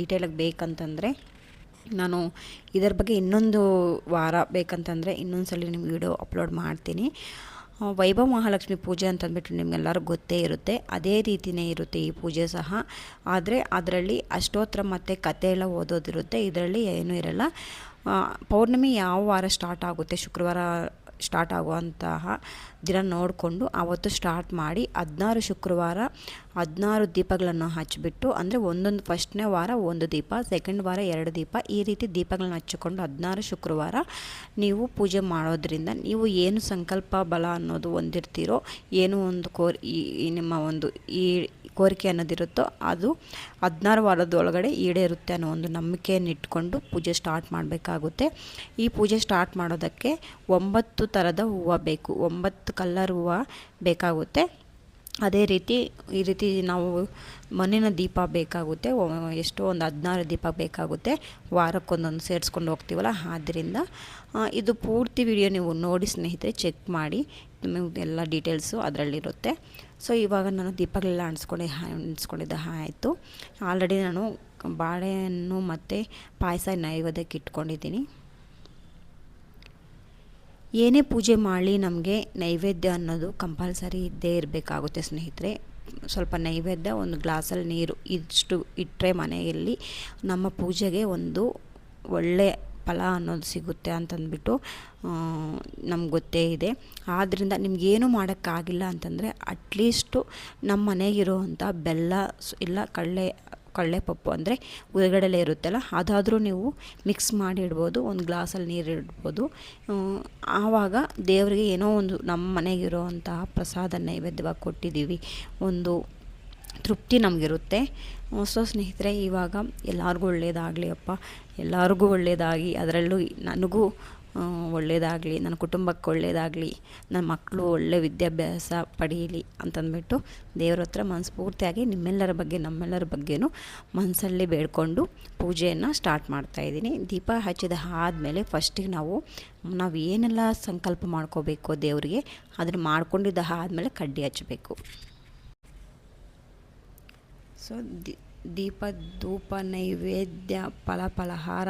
ಡೀಟೇಲಾಗಿ ಬೇಕಂತಂದರೆ, ನಾನು ಇದರ ಬಗ್ಗೆ ಇನ್ನೊಂದು ವಾರ ಬೇಕಂತಂದರೆ ಇನ್ನೊಂದು ಸಲ ನಿಮ್ಗೆ ವಿಡಿಯೋ ಅಪ್ಲೋಡ್ ಮಾಡ್ತೀನಿ. ವೈಭವ ಮಹಾಲಕ್ಷ್ಮಿ ಪೂಜೆ ಅಂತಂದ್ಬಿಟ್ಟು ನಿಮಗೆಲ್ಲರೂ ಗೊತ್ತೇ ಇರುತ್ತೆ. ಅದೇ ರೀತಿಯೇ ಇರುತ್ತೆ ಈ ಪೂಜೆ ಸಹ. ಆದರೆ ಅದರಲ್ಲಿ ಅಷ್ಟೋತ್ರ ಮತ್ತು ಕತೆ ಎಲ್ಲ ಓದೋದಿರುತ್ತೆ. ಇದರಲ್ಲಿ ಏನೂ ಇರಲ್ಲ. ಪೌರ್ಣಮಿ ಯಾವ ವಾರ ಸ್ಟಾರ್ಟ್ ಆಗುತ್ತೆ? ಶುಕ್ರವಾರ ಸ್ಟಾರ್ಟ್ ಆಗುವಂತಹ ದಿನ ನೋಡಿಕೊಂಡು ಆವತ್ತು ಸ್ಟಾರ್ಟ್ ಮಾಡಿ ಹದಿನಾರು ಶುಕ್ರವಾರ ಹದಿನಾರು ದೀಪಗಳನ್ನು ಹಚ್ಚಿಬಿಟ್ಟು, ಅಂದರೆ ಒಂದೊಂದು ಫಸ್ಟ್ನೇ ವಾರ ಒಂದು ದೀಪ ಸೆಕೆಂಡ್ ವಾರ ಎರಡು ದೀಪ, ಈ ರೀತಿ ದೀಪಗಳನ್ನ ಹಚ್ಚಿಕೊಂಡು ಹದಿನಾರು ಶುಕ್ರವಾರ ನೀವು ಪೂಜೆ ಮಾಡೋದ್ರಿಂದ ನೀವು ಏನು ಸಂಕಲ್ಪ ಬಲ ಅನ್ನೋದು ಹೊಂದಿರ್ತೀರೋ, ಏನು ಒಂದು ಕೋರ್, ಈ ನಿಮ್ಮ ಒಂದು ಈ ಕೋರಿಕೆ ಅನ್ನೋದಿರುತ್ತೋ ಅದು ಹದಿನಾರು ವಾರದೊಳಗಡೆ ಈಡೇರುತ್ತೆ ಅನ್ನೋ ಒಂದು ನಂಬಿಕೆಯನ್ನು ಇಟ್ಕೊಂಡು ಪೂಜೆ ಸ್ಟಾರ್ಟ್ ಮಾಡಬೇಕಾಗುತ್ತೆ. ಈ ಪೂಜೆ ಸ್ಟಾರ್ಟ್ ಮಾಡೋದಕ್ಕೆ ಒಂಬತ್ತು ಥರದ ಹೂವು ಬೇಕು. ಒಂಬತ್ತು ಕಲ್ಲರ್ ಹೂವು ಬೇಕಾಗುತ್ತೆ. ಅದೇ ರೀತಿ ಈ ರೀತಿ ನಾವು ಮಣ್ಣಿನ ದೀಪ ಬೇಕಾಗುತ್ತೆ. ಎಷ್ಟೋ ಒಂದು ಹದಿನಾರು ದೀಪ ಬೇಕಾಗುತ್ತೆ. ವಾರಕ್ಕೊಂದೊಂದು ಸೇರಿಸ್ಕೊಂಡು ಹೋಗ್ತೀವಲ್ಲ, ಆದ್ದರಿಂದ ಇದು ಪೂರ್ತಿ ವಿಡಿಯೋ ನೀವು ನೋಡಿ ಸ್ನೇಹಿತರೆ, ಚೆಕ್ ಮಾಡಿ. ಎಲ್ಲ ಡೀಟೇಲ್ಸು ಅದರಲ್ಲಿರುತ್ತೆ. ಸೊ, ಇವಾಗ ನಾನು ದೀಪಗಳೆಲ್ಲ ಅಂಟಿಸ್ಕೊಂಡು ಅಂಟಿಸ್ಕೊಂಡಿದ್ದ ಆಯಿತು. ಆಲ್ರೆಡಿ ನಾನು ಬಾಳೆಹಣ್ಣು ಮತ್ತು ಪಾಯಸ ನೈವೇದ್ಯಕ್ಕೆ ಇಟ್ಕೊಂಡಿದ್ದೀನಿ. ಏನೇ ಪೂಜೆ ಮಾಡಲಿ ನಮಗೆ ನೈವೇದ್ಯ ಅನ್ನೋದು ಕಂಪಲ್ಸರಿ ಇದ್ದೇ ಇರಬೇಕಾಗುತ್ತೆ ಸ್ನೇಹಿತರೆ. ಸ್ವಲ್ಪ ನೈವೇದ್ಯ, ಒಂದು ಗ್ಲಾಸಲ್ಲಿ ನೀರು ಇಷ್ಟು ಇಟ್ಟರೆ ಮನೆಯಲ್ಲಿ ನಮ್ಮ ಪೂಜೆಗೆ ಒಂದು ಒಳ್ಳೆ ಫಲ ಅನ್ನೋದು ಸಿಗುತ್ತೆ ಅಂತಂದ್ಬಿಟ್ಟು ನಮ್ಗೆ ಗೊತ್ತೇ ಇದೆ. ಆದ್ದರಿಂದ ನಿಮಗೇನು ಮಾಡೋಕ್ಕಾಗಿಲ್ಲ ಅಂತಂದರೆ ಅಟ್ಲೀಸ್ಟು ನಮ್ಮ ಮನೆಗಿರುವಂಥ ಬೆಲ್ಲ ಇಲ್ಲ ಕಡಲೆ ಕಡಲೆಪಪ್ಪು ಅಂದರೆ ಹೊರಗಡೆಲೇ ಇರುತ್ತಲ್ಲ, ಅದಾದರೂ ನೀವು ಮಿಕ್ಸ್ ಮಾಡಿ ಇಡ್ಬೋದು, ಒಂದು ಗ್ಲಾಸಲ್ಲಿ ನೀರು ಇಡ್ಬೋದು. ಆವಾಗ ದೇವರಿಗೆ ಏನೋ ಒಂದು ನಮ್ಮ ಮನೆಗಿರೋವಂತಹ ಪ್ರಸಾದ ನೈವೇದ್ಯವಾಗಿ ಕೊಟ್ಟಿದ್ದೀವಿ. ಒಂದು ತೃಪ್ತಿ ನಮಗಿರುತ್ತೆ. ಸೊ ಸ್ನೇಹಿತರೆ, ಇವಾಗ ಎಲ್ಲರಿಗೂ ಒಳ್ಳೆಯದಾಗಲಿ ಅಪ್ಪ. ಎಲ್ಲರಿಗೂ ಒಳ್ಳೆಯದಾಗಿ ಅದರಲ್ಲೂ ನನಗೂ ಒಳ್ಳೆಯದಾಗಲಿ ನನ್ನ ಕುಟುಂಬಕ್ಕೆ ಒಳ್ಳೆಯದಾಗಲಿ ನನ್ನ ಮಕ್ಕಳು ಒಳ್ಳೆ ವಿದ್ಯಾಭ್ಯಾಸ ಪಡೀಲಿ ಅಂತಂದ್ಬಿಟ್ಟು ದೇವ್ರ ಹತ್ರ ಮನಸ್ಫೂರ್ತಿಯಾಗಿ ನಿಮ್ಮೆಲ್ಲರ ಬಗ್ಗೆ, ನಮ್ಮೆಲ್ಲರ ಬಗ್ಗೆನೂ ಮನಸ್ಸಲ್ಲಿ ಬೇಡ್ಕೊಂಡು ಪೂಜೆಯನ್ನು ಸ್ಟಾರ್ಟ್ ಮಾಡ್ತಾಯಿದ್ದೀನಿ ದೀಪ ಹಚ್ಚಿದ ಆದಮೇಲೆ ಫಸ್ಟಿಗೆ ನಾವು ನಾವು ಏನೆಲ್ಲ ಸಂಕಲ್ಪ ಮಾಡ್ಕೋಬೇಕು ದೇವರಿಗೆ, ಅದನ್ನು ಮಾಡ್ಕೊಂಡಿದ್ದ ಆದಮೇಲೆ ಕಡ್ಡಿ ಹಚ್ಚಬೇಕು. ಸೊ ದೀಪ, ಧೂಪ, ನೈವೇದ್ಯ, ಫಲ, ಫಲಹಾರ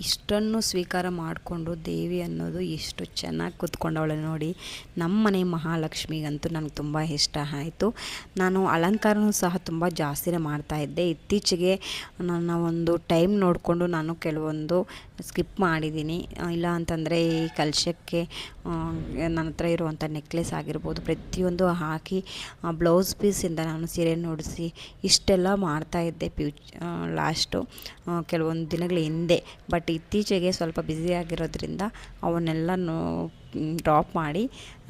ಇಷ್ಟನ್ನು ಸ್ವೀಕಾರ ಮಾಡಿಕೊಂಡು ದೇವಿ ಅನ್ನೋದು ಎಷ್ಟು ಚೆನ್ನಾಗಿ ಕೂತ್ಕೊಂಡವಳೆ ನೋಡಿ ನಮ್ಮ ಮನೆ ಮಹಾಲಕ್ಷ್ಮಿಗಂತೂ ನನಗೆ ತುಂಬ ಇಷ್ಟ ಆಯಿತು. ನಾನು ಅಲಂಕಾರನೂ ಸಹ ತುಂಬ ಜಾಸ್ತಿನೇ ಮಾಡ್ತಾಯಿದ್ದೆ ಇತ್ತೀಚೆಗೆ ನನ್ನ ಒಂದು ಟೈಮ್ ನೋಡಿಕೊಂಡು ನಾನು ಕೆಲವೊಂದು ಸ್ಕಿಪ್ ಮಾಡಿದ್ದೀನಿ. ಇಲ್ಲ ಅಂತಂದರೆ ಈ ಕಲಶಕ್ಕೆ ನನ್ನ ಹತ್ರ ಇರುವಂಥ ನೆಕ್ಲೆಸ್ ಆಗಿರ್ಬೋದು, ಪ್ರತಿಯೊಂದು ಹಾಕಿ ಬ್ಲೌಸ್ ಪೀಸಿಂದ ನಾನು ಸೀರೆ ನೋಡಿಸಿ ಇಷ್ಟೆಲ್ಲ ಮಾಡ್ತಾಯಿದ್ದೆ ಪ್ಯೂಚ್ ಲಾಸ್ಟು ಕೆಲವೊಂದು ದಿನಗಳ ಹಿಂದೆ. ಬಟ್ ಇತ್ತೀಚೆಗೆ ಸ್ವಲ್ಪ ಬ್ಯುಸಿಯಾಗಿರೋದ್ರಿಂದ ಅವನ್ನೆಲ್ಲನೂ ಡ್ರಾಪ್ ಮಾಡಿ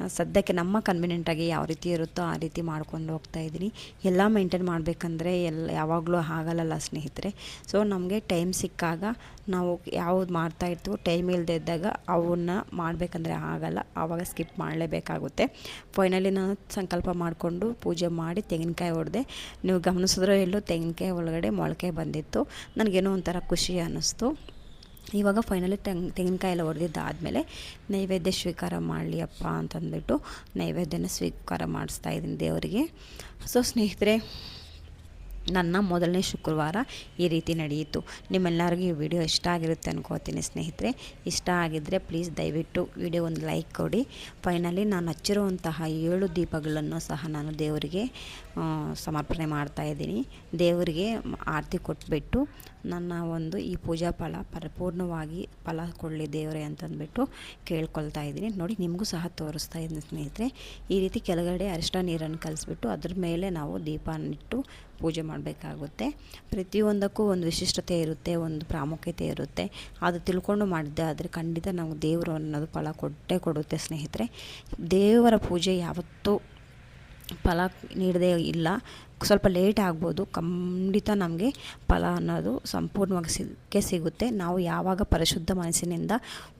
ಸದ್ಯಕ್ಕೆ ನಮ್ಮ ಕನ್ವಿನೆಂಟಾಗಿ ಯಾವ ರೀತಿ ಇರುತ್ತೋ ಆ ರೀತಿ ಮಾಡ್ಕೊಂಡು ಹೋಗ್ತಾ ಇದ್ದೀನಿ. ಎಲ್ಲ ಮೇಂಟೈನ್ ಮಾಡಬೇಕಂದ್ರೆ ಎಲ್ಲ ಯಾವಾಗಲೂ ಆಗಲ್ಲಲ್ಲ ಸ್ನೇಹಿತರೆ. ಸೊ ನಮಗೆ ಟೈಮ್ ಸಿಕ್ಕಾಗ ನಾವು ಯಾವ್ದು ಮಾಡ್ತಾ ಇರ್ತೀವೋ ಟೈಮ್ ಇಲ್ಲದೆ ಇದ್ದಾಗ ಅವನ್ನ ಮಾಡಬೇಕಂದ್ರೆ ಆಗಲ್ಲ. ಆವಾಗ ಸ್ಕಿಪ್ ಮಾಡಲೇಬೇಕಾಗುತ್ತೆ. ಫೈನಲಿ ನಾನು ಸಂಕಲ್ಪ ಮಾಡಿಕೊಂಡು ಪೂಜೆ ಮಾಡಿ ತೆಂಗಿನಕಾಯಿ ಹೊಡೆದೆ ನೀವು ಗಮನಿಸಿದ್ರೆ ಎಲ್ಲೋ ತೆಂಗಿನಕಾಯಿ ಒಳಗಡೆ ಮೊಳಕೆ ಬಂದಿತ್ತು. ನನಗೇನೋ ಒಂಥರ ಖುಷಿ ಅನ್ನಿಸ್ತು. ಇವಾಗ ಫೈನಲಿ ತೆಂಗ್ ತೆಂಗಿನಕಾಯಿ ಎಲ್ಲ ಹೊಡೆದಿದ್ದಾದಮೇಲೆ ನೈವೇದ್ಯ ಸ್ವೀಕಾರ ಮಾಡಲಿ ಅಪ್ಪ ಅಂತಂದ್ಬಿಟ್ಟು ನೈವೇದ್ಯನ ಸ್ವೀಕಾರ ಮಾಡಿಸ್ತಾ ಇದ್ದೀನಿ ದೇವರಿಗೆ. ಸೊ ಸ್ನೇಹಿತರೆ, ನನ್ನ ಮೊದಲನೇ ಶುಕ್ರವಾರ ಈ ರೀತಿ ನಡೆಯಿತು. ನಿಮ್ಮೆಲ್ಲರಿಗೂ ಈ ವಿಡಿಯೋ ಇಷ್ಟ ಆಗಿರುತ್ತೆ ಅನ್ಕೋತೀನಿ ಸ್ನೇಹಿತರೆ. ಇಷ್ಟ ಆಗಿದ್ದರೆ ಪ್ಲೀಸ್ ದಯವಿಟ್ಟು ವಿಡಿಯೋ ಒಂದು ಲೈಕ್ ಕೊಡಿ. ಫೈನಲಿ ನಾನು ಹಚ್ಚಿರುವಂತಹ ಏಳು ದೀಪಗಳನ್ನು ಸಹ ನಾನು ದೇವರಿಗೆ ಸಮರ್ಪಣೆ ಮಾಡ್ತಾಯಿದ್ದೀನಿ ದೇವರಿಗೆ ಆರತಿ ಕೊಟ್ಬಿಟ್ಟು ನನ್ನ ಒಂದು ಈ ಪೂಜಾ ಫಲ ಪರಿಪೂರ್ಣವಾಗಿ ಫಲ ಕೊಡಲಿ ದೇವರೇ ಅಂತಂದ್ಬಿಟ್ಟು ಕೇಳ್ಕೊಳ್ತಾ ಇದ್ದೀನಿ. ನೋಡಿ, ನಿಮಗೂ ಸಹ ತೋರಿಸ್ತಾ ಇದ್ದೀನಿ ಸ್ನೇಹಿತರೆ. ಈ ರೀತಿ ಕೆಳಗಡೆ ಅರಿಶಿನ ನೀರನ್ನು ಕಲಿಸ್ಬಿಟ್ಟು ಅದ್ರ ಮೇಲೆ ನಾವು ದೀಪನಿಟ್ಟು ಪೂಜೆ ಮಾಡಬೇಕಾಗುತ್ತೆ. ಪ್ರತಿಯೊಂದಕ್ಕೂ ಒಂದು ವಿಶಿಷ್ಟತೆ ಇರುತ್ತೆ, ಒಂದು ಪ್ರಾಮುಖ್ಯತೆ ಇರುತ್ತೆ. ಅದು ತಿಳ್ಕೊಂಡು ಮಾಡಿದ್ದೆ ಆದರೆ ಖಂಡಿತ ನಾವು ದೇವರು ಅನ್ನೋದು ಫಲ ಕೊಟ್ಟೇ ಕೊಡುತ್ತೆ ಸ್ನೇಹಿತರೆ. ದೇವರ ಪೂಜೆ ಯಾವತ್ತೂ ಫಲ ನೀಡದೇ ಇಲ್ಲ. ಸ್ವಲ್ಪ ಲೇಟ್ ಆಗ್ಬೋದು. ಖಂಡಿತ ನಮಗೆ ಫಲ ಅನ್ನೋದು ಸಂಪೂರ್ಣವಾಗಿ ಸಿಕ್ಕೇ ಸಿಗುತ್ತೆ. ನಾವು ಯಾವಾಗ ಪರಿಶುದ್ಧ ಮನಸ್ಸಿನಿಂದ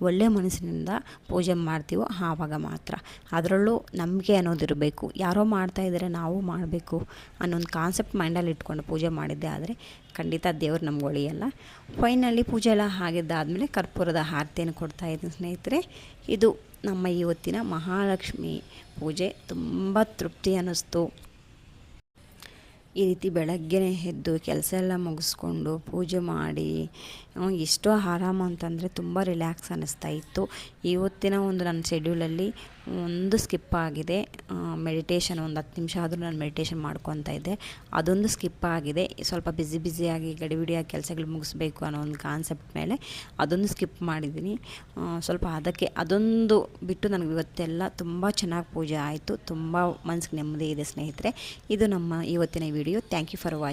ಒಳ್ಳೆಯ ಮನಸ್ಸಿನಿಂದ ಪೂಜೆ ಮಾಡ್ತೀವೋ ಆವಾಗ ಮಾತ್ರ. ಅದರಲ್ಲೂ ನಂಬಿಕೆ ಅನ್ನೋದಿರಬೇಕು ಯಾರೋ ಮಾಡ್ತಾಯಿದ್ದಾರೆ ನಾವು ಮಾಡಬೇಕು ಅನ್ನೊಂದು ಕಾನ್ಸೆಪ್ಟ್ ಮೈಂಡಲ್ಲಿ ಇಟ್ಕೊಂಡು ಪೂಜೆ ಮಾಡಿದ್ದೆ ಆದರೆ ಖಂಡಿತ ದೇವರು ನಮ್ಗೆ ಒಳಿಯಲ್ಲ. ಫೈನಲಿ ಪೂಜೆ ಎಲ್ಲ ಆಗಿದ್ದಾದಮೇಲೆ ಕರ್ಪೂರದ ಆರತಿಯನ್ನು ಕೊಡ್ತಾಯಿದ್ದೀನಿ ಸ್ನೇಹಿತರೆ. ಇದು ನಮ್ಮ ಇವತ್ತಿನ ಮಹಾಲಕ್ಷ್ಮಿ ಪೂಜೆ ತುಂಬ ತೃಪ್ತಿ ಅನ್ನಿಸ್ತು. ಈ ರೀತಿ ಬೆಳಗ್ಗೆನೇ ಎದ್ದು ಕೆಲಸ ಎಲ್ಲ ಮುಗಿಸ್ಕೊಂಡು ಪೂಜೆ ಮಾಡಿ ಎಷ್ಟೋ ಆರಾಮ ಅಂತಂದರೆ ತುಂಬ ರಿಲ್ಯಾಕ್ಸ್ ಅನ್ನಿಸ್ತಾ ಇತ್ತು. ಇವತ್ತಿನ ಒಂದು ನನ್ನ ಶೆಡ್ಯೂಲಲ್ಲಿ ಒಂದು ಸ್ಕಿಪ್ ಆಗಿದೆ. ಮೆಡಿಟೇಷನ್ ಒಂದು ಹತ್ತು ನಿಮಿಷ ಆದರೂ ನಾನು ಮೆಡಿಟೇಷನ್ ಮಾಡ್ಕೊತಾ ಇದ್ದೆ. ಅದೊಂದು ಸ್ಕಿಪ್ ಆಗಿದೆ. ಸ್ವಲ್ಪ ಬ್ಯುಸಿ ಬ್ಯುಸಿಯಾಗಿ ಗಡಿಬಿಡಿಯಾಗಿ ಕೆಲಸಗಳು ಮುಗಿಸ್ಬೇಕು ಅನ್ನೋ ಒಂದು ಕಾನ್ಸೆಪ್ಟ್ ಮೇಲೆ ಅದೊಂದು ಸ್ಕಿಪ್ ಮಾಡಿದ್ದೀನಿ. ಸ್ವಲ್ಪ ಅದಕ್ಕೆ ಅದೊಂದು ಬಿಟ್ಟು ನನಗೆ ಇವತ್ತೆಲ್ಲ ತುಂಬ ಚೆನ್ನಾಗಿ ಪೂಜೆ ಆಯಿತು. ತುಂಬ ಮನಸ್ಸಿಗೆ ನೆಮ್ಮದಿ ಇದೆ ಸ್ನೇಹಿತರೆ. ಇದು ನಮ್ಮ ಇವತ್ತಿನ video thank you for watching